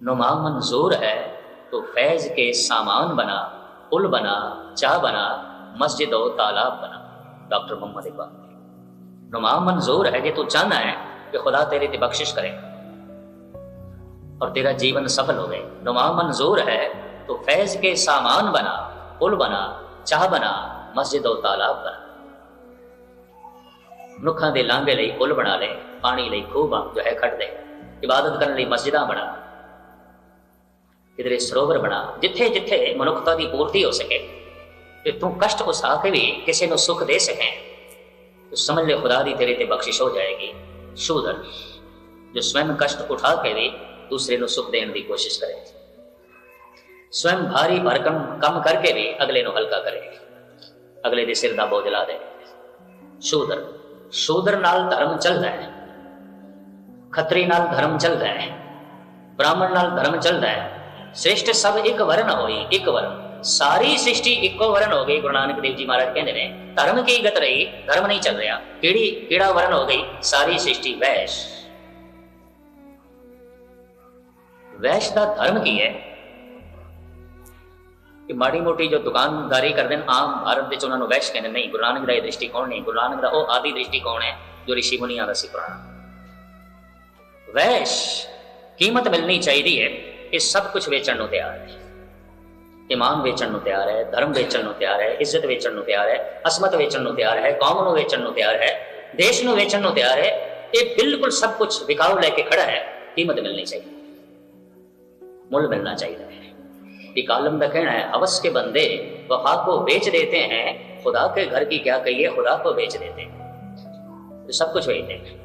नुमा मंजूर है तो फैज के सामान बना पुल बना चाह बना मस्जिद और तालाब बना डॉक्टर मोहम्मद इकबाल नुमा मंजूर है कि तू चाहना है कि खुदा तेरे ते बख्शिश करे और तेरा जीवन सफल हो गए नुमा मंजूर है तो फैज के सामान बना पुल बना ਚਾਹ ਬਣਾ ਮਸਜਿਦ ਉਹ ਤਾਲਾਬ ਬਣਾ ਮਨੁੱਖਾਂ ਦੇ ਲਾਂਘੇ ਲਈ ਪੁਲ ਬਣਾ ਲੈ ਪਾਣੀ ਲਈ ਖੂਹ ਜੋ ਹੈ ਖੜ ਦੇ ਇਬਾਦਤ ਕਰਨ ਲਈ ਮਸਜਿਦਾਂ ਬਣਾ ਕਿਧਰੇ ਸਰੋਵਰ ਬਣਾ ਜਿੱਥੇ ਜਿੱਥੇ ਮਨੁੱਖਤਾ ਦੀ ਪੂਰਤੀ ਹੋ ਸਕੇ ਤੇ ਤੂੰ ਕਸ਼ਟ ਉਸਾ ਕੇ ਵੀ ਕਿਸੇ ਨੂੰ ਸੁੱਖ ਦੇ ਸਕੇ तो समझ ले खुदा दी तेरे ते बख्शिश हो ਸੋ ਦਰ ਜੋ ਸਵੈਮ ਕਸ਼ਟ ਉਠਾ ਕੇ ਵੀ ਦੂਸਰੇ ਨੂੰ ਸੁਖ ਦੇਣ ਦੀ ਕੋਸ਼ਿਸ਼ ਕਰੇ। ਸਵੈਮ ਭਾਰੀ ਭਰਕਮ ਕੰਮ ਕਰਕੇ ਵੀ ਅਗਲੇ ਨੂੰ ਹਲਕਾ ਕਰੇ। ਅਗਲੇ ਦੇ ਸਿਰ ਦਾ ਬੋਝ ਲਾ ਦੇ। ਸੋਦਰ ਸੋਦਰ ਨਾਲ ਧਰਮ ਚੱਲਦਾ ਹੈ। ਖੱਤਰੀ ਨਾਲ ਧਰਮ ਚੱਲਦਾ ਹੈ। ਬ੍ਰਾਹਮਣ ਨਾਲ ਧਰਮ ਚੱਲਦਾ ਹੈ। ਸ੍ਰੇਸ਼ਟ ਸਭ ਇੱਕ ਵਰਨ ਹੋਈ, ਇੱਕ ਵਰਨ ਸਾਰੀ ਸ੍ਰਿਸ਼ਟੀ ਇੱਕੋ ਵਰਨ ਹੋ ਗਈ, ਗੁਰੂ ਨਾਨਕ ਦੇਵ ਜੀ ਮਹਾਰਾਜ ਕਹਿੰਦੇ ਨੇ, ਧਰਮ ਕੀ ਗਤ ਰਹੀ, ਧਰਮ ਨਹੀਂ ਚੱਲ ਰਿਹਾ। ਕਿਹੜੀ, ਕਿਹੜਾ ਵਰਨ ਹੋ ਗਈ? ਸਾਰੀ ਸ੍ਰਿਸ਼ਟੀ ਵੈਸ਼। ਵੈਸ਼ ਦਾ ਧਰਮ ਕੀ ਹੈ? ਕਿ ਮਾੜੀ ਮੋਟੀ ਜੋ ਦੁਕਾਨਦਾਰੀ ਕਰਦੇ ਨੇ, ਆਮ ਭਾਰਤ ਵਿੱਚ ਉਹਨਾਂ ਨੂੰ ਵੈਸ਼ ਕਹਿੰਦੇ ਨਹੀਂ, ਗੁਰੂ ਨਾਨਕ ਦਾ ਇਹ ਦ੍ਰਿਸ਼ਟੀਕੋਣ ਨਹੀਂ, ਗੁਰੂ ਨਾਨਕ ਦਾ ਉਹ ਆਦੀ ਦ੍ਰਿਸ਼ਟੀਕੋਣ ਹੈ, ਜੋ ਰਿਸ਼ੀ ਮੁਨੀਆਂ ਦਾ ਸੀ ਪੁਰਾਣਾ। ਵੈਸ਼ ਕੀਮਤ ਮਿਲਣੀ ਚਾਹੀਦੀ ਹੈ, ਇਹ ਸਭ ਕੁਝ ਵੇਚਣ ਨੂੰ ਤਿਆਰ ਹੈ। ઇમામ વેચણનું તૈયાર હે ધર્મ વેચણનું तैयार है ઇજ્જત વેચણનું તૈયાર तैयार है વેચણનું वेचन હે तैयार है देश હે દેશનું વેચણનું तैयार है, ये बिल्कुल सब कुछ વિકાઉ લેકે खड़ा है, कीमत मिलनी चाहिए। मूल मिलना चाहिए। कालम का कहना है अवश्य के बंदे वफा को बेच देते हैं, खुदा के घर की क्या कहिए खुदा को बेच देते हैं। तो सब कुछ बेचते हैं।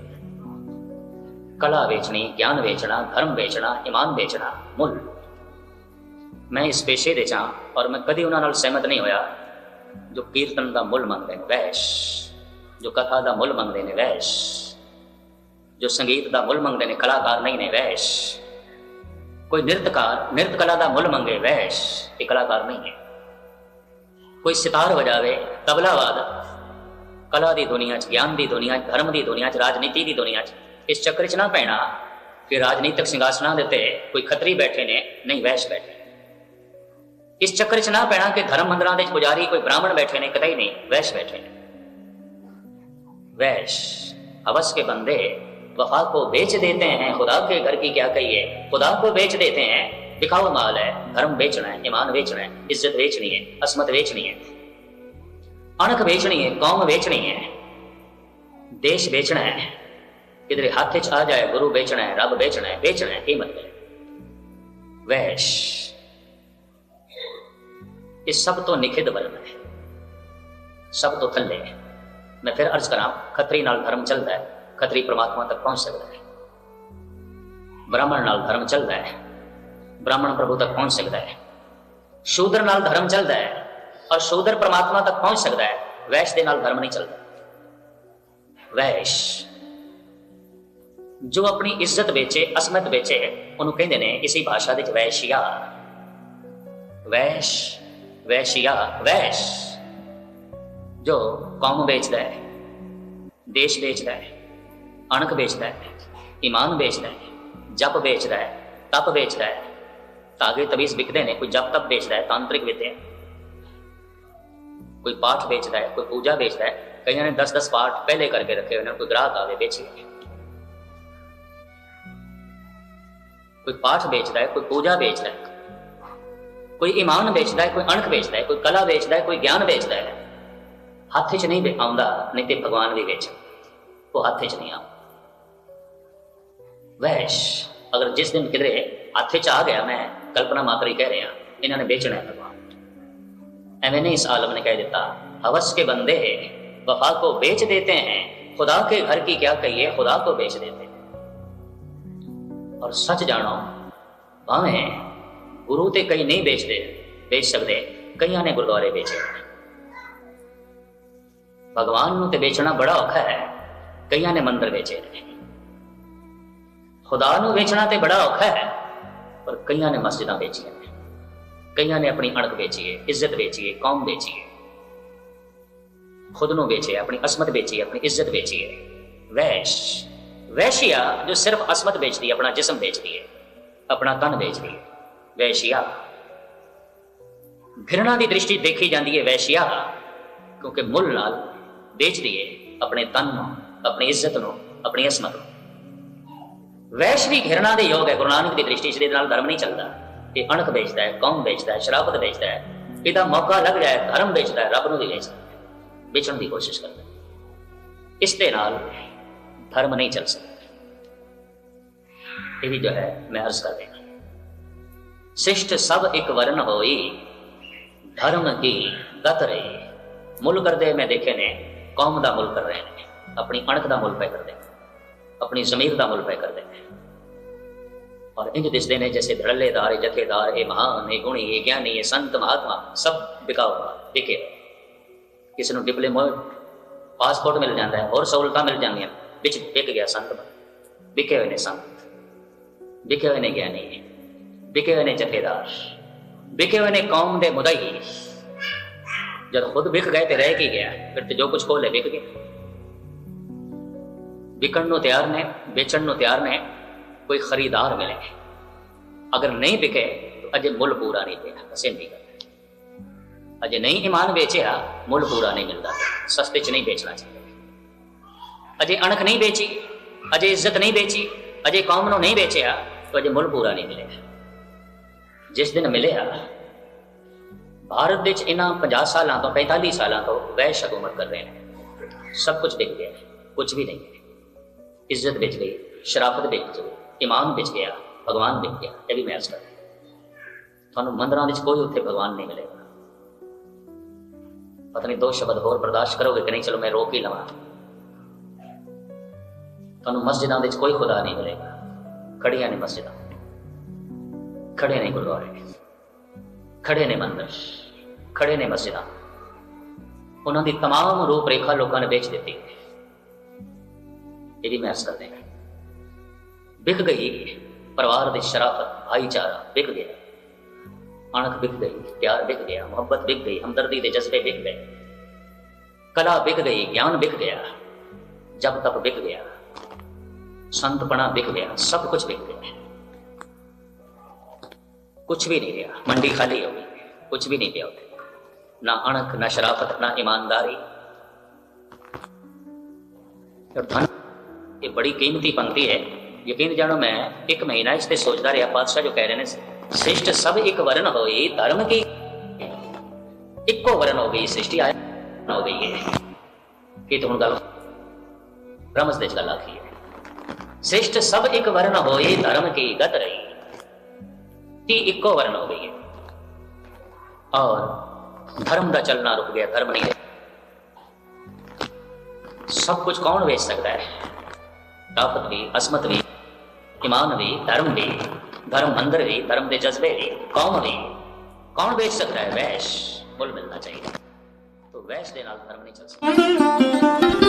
कला बेचनी, ज्ञान बेचना, धर्म बेचना, ईमान बेचना मूल ਮੈਂ ਇਸ ਪੇਸ਼ੇ ਦੇ ਚਾਹ ਔਰ ਮੈਂ ਕਦੀ ਉਹਨਾਂ ਨਾਲ ਸਹਿਮਤ ਨਹੀਂ ਹੋਇਆ ਜੋ ਕੀਰਤਨ ਦਾ ਮੁੱਲ ਮੰਗਦੇ ਨੇ ਵੈਸ਼ ਜੋ ਕਥਾ ਦਾ ਮੁੱਲ ਮੰਗਦੇ ਨੇ ਵੈਸ਼ ਜੋ ਸੰਗੀਤ ਦਾ ਮੁੱਲ ਮੰਗਦੇ ਨੇ ਕਲਾਕਾਰ ਨਹੀਂ ਨੇ ਵੈਸ਼ ਕੋਈ ਨਿਰਤਕਾਰ ਨਿਰਤ ਕਲਾ ਦਾ ਮੁੱਲ ਮੰਗੇ ਵੈਸ਼ ਇਹ ਕਲਾਕਾਰ ਨਹੀਂ ਹੈ ਕੋਈ ਸਿਤਾਰ ਵਜਾਵੇ ਤਬਲਾ ਵਾਦਾ ਕਲਾ ਦੀ ਦੁਨੀਆ 'ਚ ਗਿਆਨ ਦੀ ਦੁਨੀਆ 'ਚ ਧਰਮ ਦੀ ਦੁਨੀਆ 'ਚ ਰਾਜਨੀਤੀ ਦੀ ਦੁਨੀਆ 'ਚ ਇਸ ਚੱਕਰ 'ਚ ਨਾ ਪੈਣਾ ਕਿ ਰਾਜਨੀਤਿਕ ਸਿੰਘਾਸਨਾਂ ਦੇ ਉੱਤੇ ਕੋਈ ਖਤਰੀ ਬੈਠੇ ਨੇ ਨਹੀਂ ਵੈਸ਼ ਬੈਠੇ इस चक्कर च ना पैना कि धर्म मंदिर के पुजारी कोई ब्राह्मण बैठे ने, कतई नहीं वैश बैठे ने। वैश अवश्य के बंदे वफा को बेच देते हैं। खुदा के घर की क्या कहिए खुदा को बेच देते हैं। दिखाओ माल है, धर्म बेचना है, ईमान बेचना है, इज़्ज़त बेचनी है, असमत बेचनी है अणख बेचनी है, कौम बेचनी है, देश बेचना है। किधरे हाथ आ जाए, गुरु बेचना है, रब बेचना है बेचना है, कीमत है। वैश ਇਹ ਸਭ ਤੋਂ ਨਿਖਿਧ ਵਰਗ ਹੈ। ਸਭ ਤੋਂ ਥੱਲੇ ਹੈ। ਮੈਂ ਫਿਰ ਅਰਜ਼ ਕਰਾਂ, ਖਤਰੀ ਨਾਲ ਧਰਮ ਚੱਲਦਾ ਹੈ। ਖਤਰੀ ਪ੍ਰਮਾਤਮਾ ਤੱਕ ਪਹੁੰਚ ਸਕਦਾ ਹੈ। ਬ੍ਰਾਹਮਣ ਨਾਲ ਧਰਮ ਚੱਲਦਾ ਹੈ। ਬ੍ਰਾਹਮਣ ਪ੍ਰਭੂ ਤੱਕ ਪਹੁੰਚ ਸਕਦਾ ਹੈ। ਸ਼ੂਦਰ ਨਾਲ ਧਰਮ ਚੱਲਦਾ ਹੈ ਔਰ ਸ਼ੂਦਰ ਪ੍ਰਮਾਤਮਾ ਤੱਕ ਪਹੁੰਚ ਸਕਦਾ ਹੈ। ਵੈਸ਼ ਦੇ ਨਾਲ ਧਰਮ ਨਹੀਂ ਚੱਲਦਾ। ਵੈਸ਼। ਜੋ ਆਪਣੀ ਇੱਜ਼ਤ ਵੇਚੇ, ਅਸਮਤ ਵੇਚੇ ਉਹਨੂੰ ਕਹਿੰਦੇ ਨੇ ਇਸੇ ਭਾਸ਼ਾ ਦੇ ਵਿੱਚ ਵੈਸ਼ਿਆ। ਵੈਸ਼। ਵੈਸ਼ਿਆ ਵੈਸ਼ ਜੋ ਕੌਮ ਵੇਚਦਾ ਹੈ ਦੇਸ਼ ਵੇਚਦਾ ਹੈ ਅਣਖ ਵੇਚਦਾ ਹੈ ਈਮਾਨ ਵੇਚਦਾ ਹੈ ਜਪ ਵੇਚਦਾ ਹੈ ਤਪ ਵੇਚਦਾ ਹੈ ਧਾਗੇ ਤਵੀਜ਼ ਵਿਕਦੇ ਨੇ ਕੋਈ ਜਪ ਤਪ ਵੇਚਦਾ ਹੈ ਤਾਂਤਰਿਕ ਵਿਦਿਆ ਕੋਈ ਪਾਠ ਵੇਚਦਾ ਹੈ ਕੋਈ ਪੂਜਾ ਵੇਚਦਾ ਹੈ ਕਈਆਂ ਨੇ 10-10 ਪਾਠ ਪਹਿਲੇ ਕਰਕੇ ਰੱਖੇ ਹੋਏ ਨੇ ਕੋਈ ਗ੍ਰਾਹਕ ਆਵੇ ਵੇਚੇ ਕੋਈ ਪਾਠ ਵੇਚਦਾ ਹੈ ਕੋਈ ਪੂਜਾ ਵੇਚਦਾ ਹੈ ਕੋਈ ਈਮਾਨ ਵੇਚਦਾ ਹੈ ਕੋਈ ਅਣਖ ਵੇਚਦਾ ਹੈ ਕੋਈ ਕਲਾ ਵੇਚਦਾ ਹੈ ਕੋਈ ਗਿਆਨ ਵੇਚਦਾ ਹੈ ਹੱਥ 'ਚ ਨਹੀਂ ਆਉਂਦਾ ਨਹੀਂ ਤੇ ਭਗਵਾਨ ਵੀ ਵੇਚ ਉਹ ਹੱਥ 'ਚ ਨਹੀਂ ਆਉਂਦਾ ਵੈਸ਼ ਅਗਰ ਜਿਸ ਦਿਨ ਕਿਧਰੇ ਹੱਥ 'ਚ ਆ ਗਿਆ ਮੈਂ ਕਲਪਨਾ ਮਾਤਰ ਹੀ ਕਹਿ ਰਿਹਾ ਇਹਨਾਂ ਨੇ ਵੇਚਣਾ ਹੈ ਭਗਵਾਨ ਐਵੇਂ नहीं इस आलम ने कह देता हवस के बंदे वफा को बेच देते हैं खुदा के घर की क्या कहिए खुदा को बेच देते हैं और सच जानो भावें ਗੁਰੂ ਤੇ ਕਈ ਨਹੀਂ ਵੇਚਦੇ, ਵੇਚ ਸਕਦੇ। ਕਈਆਂ ਨੇ ਗੁਰਦੁਆਰੇ ਵੇਚੇ। ਭਗਵਾਨ ਨੂੰ ਤੇ ਵੇਚਣਾ ਬੜਾ ਔਖਾ ਹੈ। ਕਈਆਂ ਨੇ ਮੰਦਰ ਵੇਚੇ। ਨੇ ਖੁਦਾ ਨੂੰ ਵੇਚਣਾ ਤੇ ਬੜਾ ਔਖਾ ਹੈ, ਪਰ ਕਈਆਂ ਨੇ ਮਸਜਿਦਾਂ ਵੇਚੀਆਂ। ਨੇ ਕਈਆਂ ਨੇ ਆਪਣੀ ਅਣਖ ਵੇਚੀ ਹੈ ਇੱਜ਼ਤ ਵੇਚੀ ਹੈ ਕੌਮ ਵੇਚੀ ਹੈ ਖੁਦ ਨੂੰ ਵੇਚੇ, ਆਪਣੀ ਅਸਮਤ ਵੇਚੀ, ਆਪਣੀ ਇੱਜ਼ਤ ਵੇਚੀ ਹੈ। ਵੈਸ਼। ਵੈਸ਼ਿਆ ਜੋ ਸਿਰਫ ਅਸਮਤ ਵੇਚਦੀ ਹੈ, ਆਪਣਾ ਜਿਸਮ ਵੇਚਦੀ ਹੈ, ਆਪਣਾ ਤਨ ਵੇਚਦੀ ਹੈ। ਵੈਸ਼ਿਆ। ਘਿਰਣਾ ਦੀ ਦ੍ਰਿਸ਼ਟੀ ਦੇਖੀ ਜਾਂਦੀ ਹੈ ਵੈਸ਼ਿਆ, ਕਿਉਂਕਿ ਮੁੱਲ ਨਾਲ ਵੇਚਦੀ ਹੈ ਆਪਣੇ ਤਨ ਨੂੰ, ਆਪਣੀ ਇੱਜ਼ਤ ਨੂੰ, ਆਪਣੀ ਅਸਮਤ ਨੂੰ। ਵੈਸ਼ ਵੀ ਘਿਰਣਾ ਦੇ ਯੋਗ ਹੈ, ਗੁਰੂ ਨਾਨਕ ਦੀ ਦ੍ਰਿਸ਼ਟੀ 'ਚ ਇਹਦੇ ਨਾਲ ਧਰਮ ਨਹੀਂ ਚੱਲਦਾ। ਇਹ ਅਣਖ ਵੇਚਦਾ ਹੈ, ਕੌਮ ਵੇਚਦਾ ਹੈ ਸ਼ਰਾਬਤ ਵੇਚਦਾ ਹੈ। ਇਹਦਾ ਮੌਕਾ ਲੱਗ ਜਾਏ, ਧਰਮ ਵੇਚਦਾ ਹੈ, ਰੱਬ ਨੂੰ ਵੀ ਵੇਚਦਾ ਹੈ। ਵੇਚਣ ਦੀ ਕੋਸ਼ਿਸ਼ ਕਰਦਾ ਇਸ ਦੇ ਨਾਲ ਧਰਮ ਨਹੀਂ ਚੱਲ ਸਕਦਾ। ਇਹ ਵੀ ਜੋ ਹੈ, ਮੈਂ ਅਰਜ਼ ਕਰ ਰਿਹਾ ਸਿਸ਼ਟ ਸਭ ਇੱਕ ਵਰਨ ਹੋਈ। ਧਰਮ ਕੀ ਗਤ ਰਹੀ ਮੁੱਲ ਕਰਦੇ ਮੈਂ ਦੇਖੇ ਨੇ, ਕੌਮ ਦਾ ਮੁੱਲ ਕਰ ਰਹੇ ਨੇ। ਆਪਣੀ ਅਣਖ ਦਾ ਮੁੱਲ ਪੈ ਕਰਦੇ, ਆਪਣੀ ਜ਼ਮੀਰ ਦਾ ਮੁੱਲ ਪੈ ਕਰਦੇ। ਨੇ ਔਰ ਇੰਜ ਦਿਸਦੇ ਨੇ ਜੈਸੇ ਧੜੱਲੇਦਾਰ ਇਹ ਜਥੇਦਾਰ ਇਹ ਮਹਾਨ, ਇਹ ਗੁਣੀ, ਇਹ ਗਿਆਨੀ, ਇਹ ਸੰਤ, ਮਹਾਤਮਾ, ਸਭ ਵਿਕਾ ਹੋਇਆ ਵਿਕੇ। ਕਿਸੇ ਨੂੰ ਡਿਪਲੋਮਾ ਪਾਸਪੋਰਟ ਮਿਲ ਜਾਂਦਾ ਹੈ, ਹੋਰ ਸਹੂਲਤਾਂ ਮਿਲ ਜਾਂਦੀਆਂ ਵਿੱਚ ਵਿਕ ਗਿਆ ਸੰਤ ਵਿਕੇ ਹੋਏ ਨੇ ਸੰਤ। ਵਿਕੇ ਹੋਏ ਨੇ ਗਿਆਨੀ। ਵਿਕੇ ਹੋਏ ਨੇ ਜਥੇਦਾਰ ਵਿਕੇ ਹੋਏ ਨੇ ਕੌਮ ਦੇ ਮੁਦਈ ਜਦ ਖੁਦ ਵਿਕ ਗਏ ਤੇ ਰਹਿ ਕੀ ਗਿਆ, ਫਿਰ ਤੇ ਜੋ ਕੁਝ ਕੋਲੇ ਵਿਕ ਗਿਆ ਵਿਕਣ ਨੂੰ ਤਿਆਰ ਨੇ, ਵੇਚਣ ਨੂੰ ਤਿਆਰ ਨੇ, ਕੋਈ ਖਰੀਦਾਰ ਮਿਲੇ। ਅਗਰ ਨਹੀਂ ਵਿਕੇ, ਤਾਂ ਅਜੇ ਮੁੱਲ ਪੂਰਾ ਨਹੀਂ ਪਿਆ ਅਸੀਂ ਨਹੀਂ ਕਰਦੇ ਅਜੇ ਨਹੀਂ ਇਮਾਨ ਵੇਚਿਆ, ਮੁੱਲ ਪੂਰਾ ਨਹੀਂ ਮਿਲਦਾ, ਸਸਤੇ ਚ ਨਹੀਂ ਵੇਚਣਾ ਚਾਹੀਦਾ। ਅਜੇ ਅਣਖ ਨਹੀਂ ਵੇਚੀ, ਅਜੇ ਇੱਜ਼ਤ ਨਹੀਂ ਵੇਚੀ, ਅਜੇ ਕੌਮ ਨੂੰ ਨਹੀਂ ਵੇਚਿਆ, ਤਾਂ ਅਜੇ ਮੁੱਲ ਪੂਰਾ ਨਹੀਂ ਮਿਲੇਗਾ। ਜਿਸ ਦਿਨ ਮਿਲਿਆ, ਭਾਰਤ ਵਿੱਚ ਇਹਨਾਂ 50 ਸਾਲਾਂ ਤੋਂ 45 ਸਾਲਾਂ ਤੋਂ ਵੈਸ਼ ਹਕੂਮਤ ਕਰ ਰਹੇ ਨੇ। ਸਭ ਕੁਝ ਵਿਕ ਗਿਆ, ਕੁਝ ਵੀ ਨਹੀਂ। ਇੱਜ਼ਤ ਵਿੱਚ ਗਈ ਸ਼ਰਾਫਤ ਵਿੱਚ ਗਈ ਇਮਾਨ ਵਿੱਚ ਗਿਆ, ਭਗਵਾਨ ਵਿਚ ਗਿਆ, ਇਹ ਵੀ ਮੈਂ ਅਰਜ਼ ਤੁਹਾਨੂੰ ਮੰਦਰਾਂ ਵਿੱਚ ਕੋਈ ਉੱਥੇ ਭਗਵਾਨ ਨਹੀਂ ਮਿਲੇਗਾ। ਪਤਾ ਨਹੀਂ ਦੋ ਸ਼ਬਦ ਹੋਰ ਬਰਦਾਸ਼ਤ ਕਰੋਗੇ ਕਿ ਨਹੀਂ, ਚਲੋ ਮੈਂ ਰੋਕ ਹੀ ਲਵਾਂ। ਤੁਹਾਨੂੰ ਮਸਜਿਦਾਂ ਵਿੱਚ ਕੋਈ ਖੁਦਾ ਨਹੀਂ ਮਿਲੇਗਾ। ਖੜੀਆਂ ਨੇ ਮਸਜਿਦਾਂ। ਖੜੇ ਨੇ ਗੁਰਦੁਆਰੇ ਖੜੇ ਨੇ ਮੰਦਰ ਖੜੇ ਨੇ ਮਸਜਿਦਾਂ ਉਹਨਾਂ ਦੀ तमाम ਰੂਪ ਰੇਖਾ ਲੋਕਾਂ ਨੇ ਵੇਚ ਦਿੱਤੀ ਇਹ ਵੀ ਮੈਂ ਅਰਜ਼ ਕਰਦੇ ਹਾਂ ਵਿਕ ਗਈ ਪਰਿਵਾਰ ਦੀ ਸ਼ਰਾਫਤ ਭਾਈਚਾਰਾ ਵਿਕ ਗਿਆ ਅਣਖ ਵਿਕ ਗਈ ਪਿਆਰ ਵਿਕ ਗਿਆ ਮੁਹੱਬਤ ਵਿਕ ਗਈ ਹਮਦਰਦੀ ਦੇ ਜਜ਼ਬੇ ਵਿਕ ਗਏ ਕਲਾ ਵਿਕ ਗਈ ਗਿਆਨ ਵਿਕ ਗਿਆ ਜਬ ਤੱਕ ਵਿਕ ਗਿਆ ਸੰਤਪਣਾ ਵਿਕ ਗਿਆ ਸਭ ਕੁਝ ਵਿਕ ਗਿਆ ਕੁਝ ਵੀ ਨਹੀਂ ਰਿਹਾ ਮੰਡੀ ਖਾਲੀ ਹੋ ਗਈ ਕੁਝ ਵੀ ਨਹੀਂ ਪਿਆ ਉੱਥੇ ਨਾ ਅਣਖ ਨਾ ਸ਼ਰਾਫਤ ਨਾ ਈਮਾਨਦਾਰੀ और धन ये बड़ी कीमती पंक्ति है यकीन जानो मैं एक महीना इस पे सोचता रहा पातशाह जो कह रहे हैं श्रेष्ठ सब एक वर्ण होई धर्म की ਇੱਕੋ ਵਰਨ ਹੋ ਗਈ ਸ੍ਰਿਸ਼ਟੀ ਆਇਆ ਹੋ ਗਈ ਹੈ ਕੀ ਤੂੰ ਹੁਣ ਗੱਲ ਰਮਸ ਦੇ ਚ ਗੱਲ ਆਖੀ ਹੈ ਸ੍ਰਿਸ਼ਟ ਸਭ ਇੱਕ ਵਰਨ ਹੋਏ ਧਰਮ ਕੀ ਗਤ ਰਹੀ ती इक्को वर्ण हो गई है। और धर्म का चलना रुक गया, धर्म नहीं है सब कुछ कौन बेच सकता है? ताकत भी, असमत भी ईमान भी, धर्म भी, धर्म मंदिर भी, धर्म के जज्बे भी, कौन भी। कौन बेच सकता है? वैश मुल मिलना चाहिए। तो वैश के धर्म नहीं चल सकता।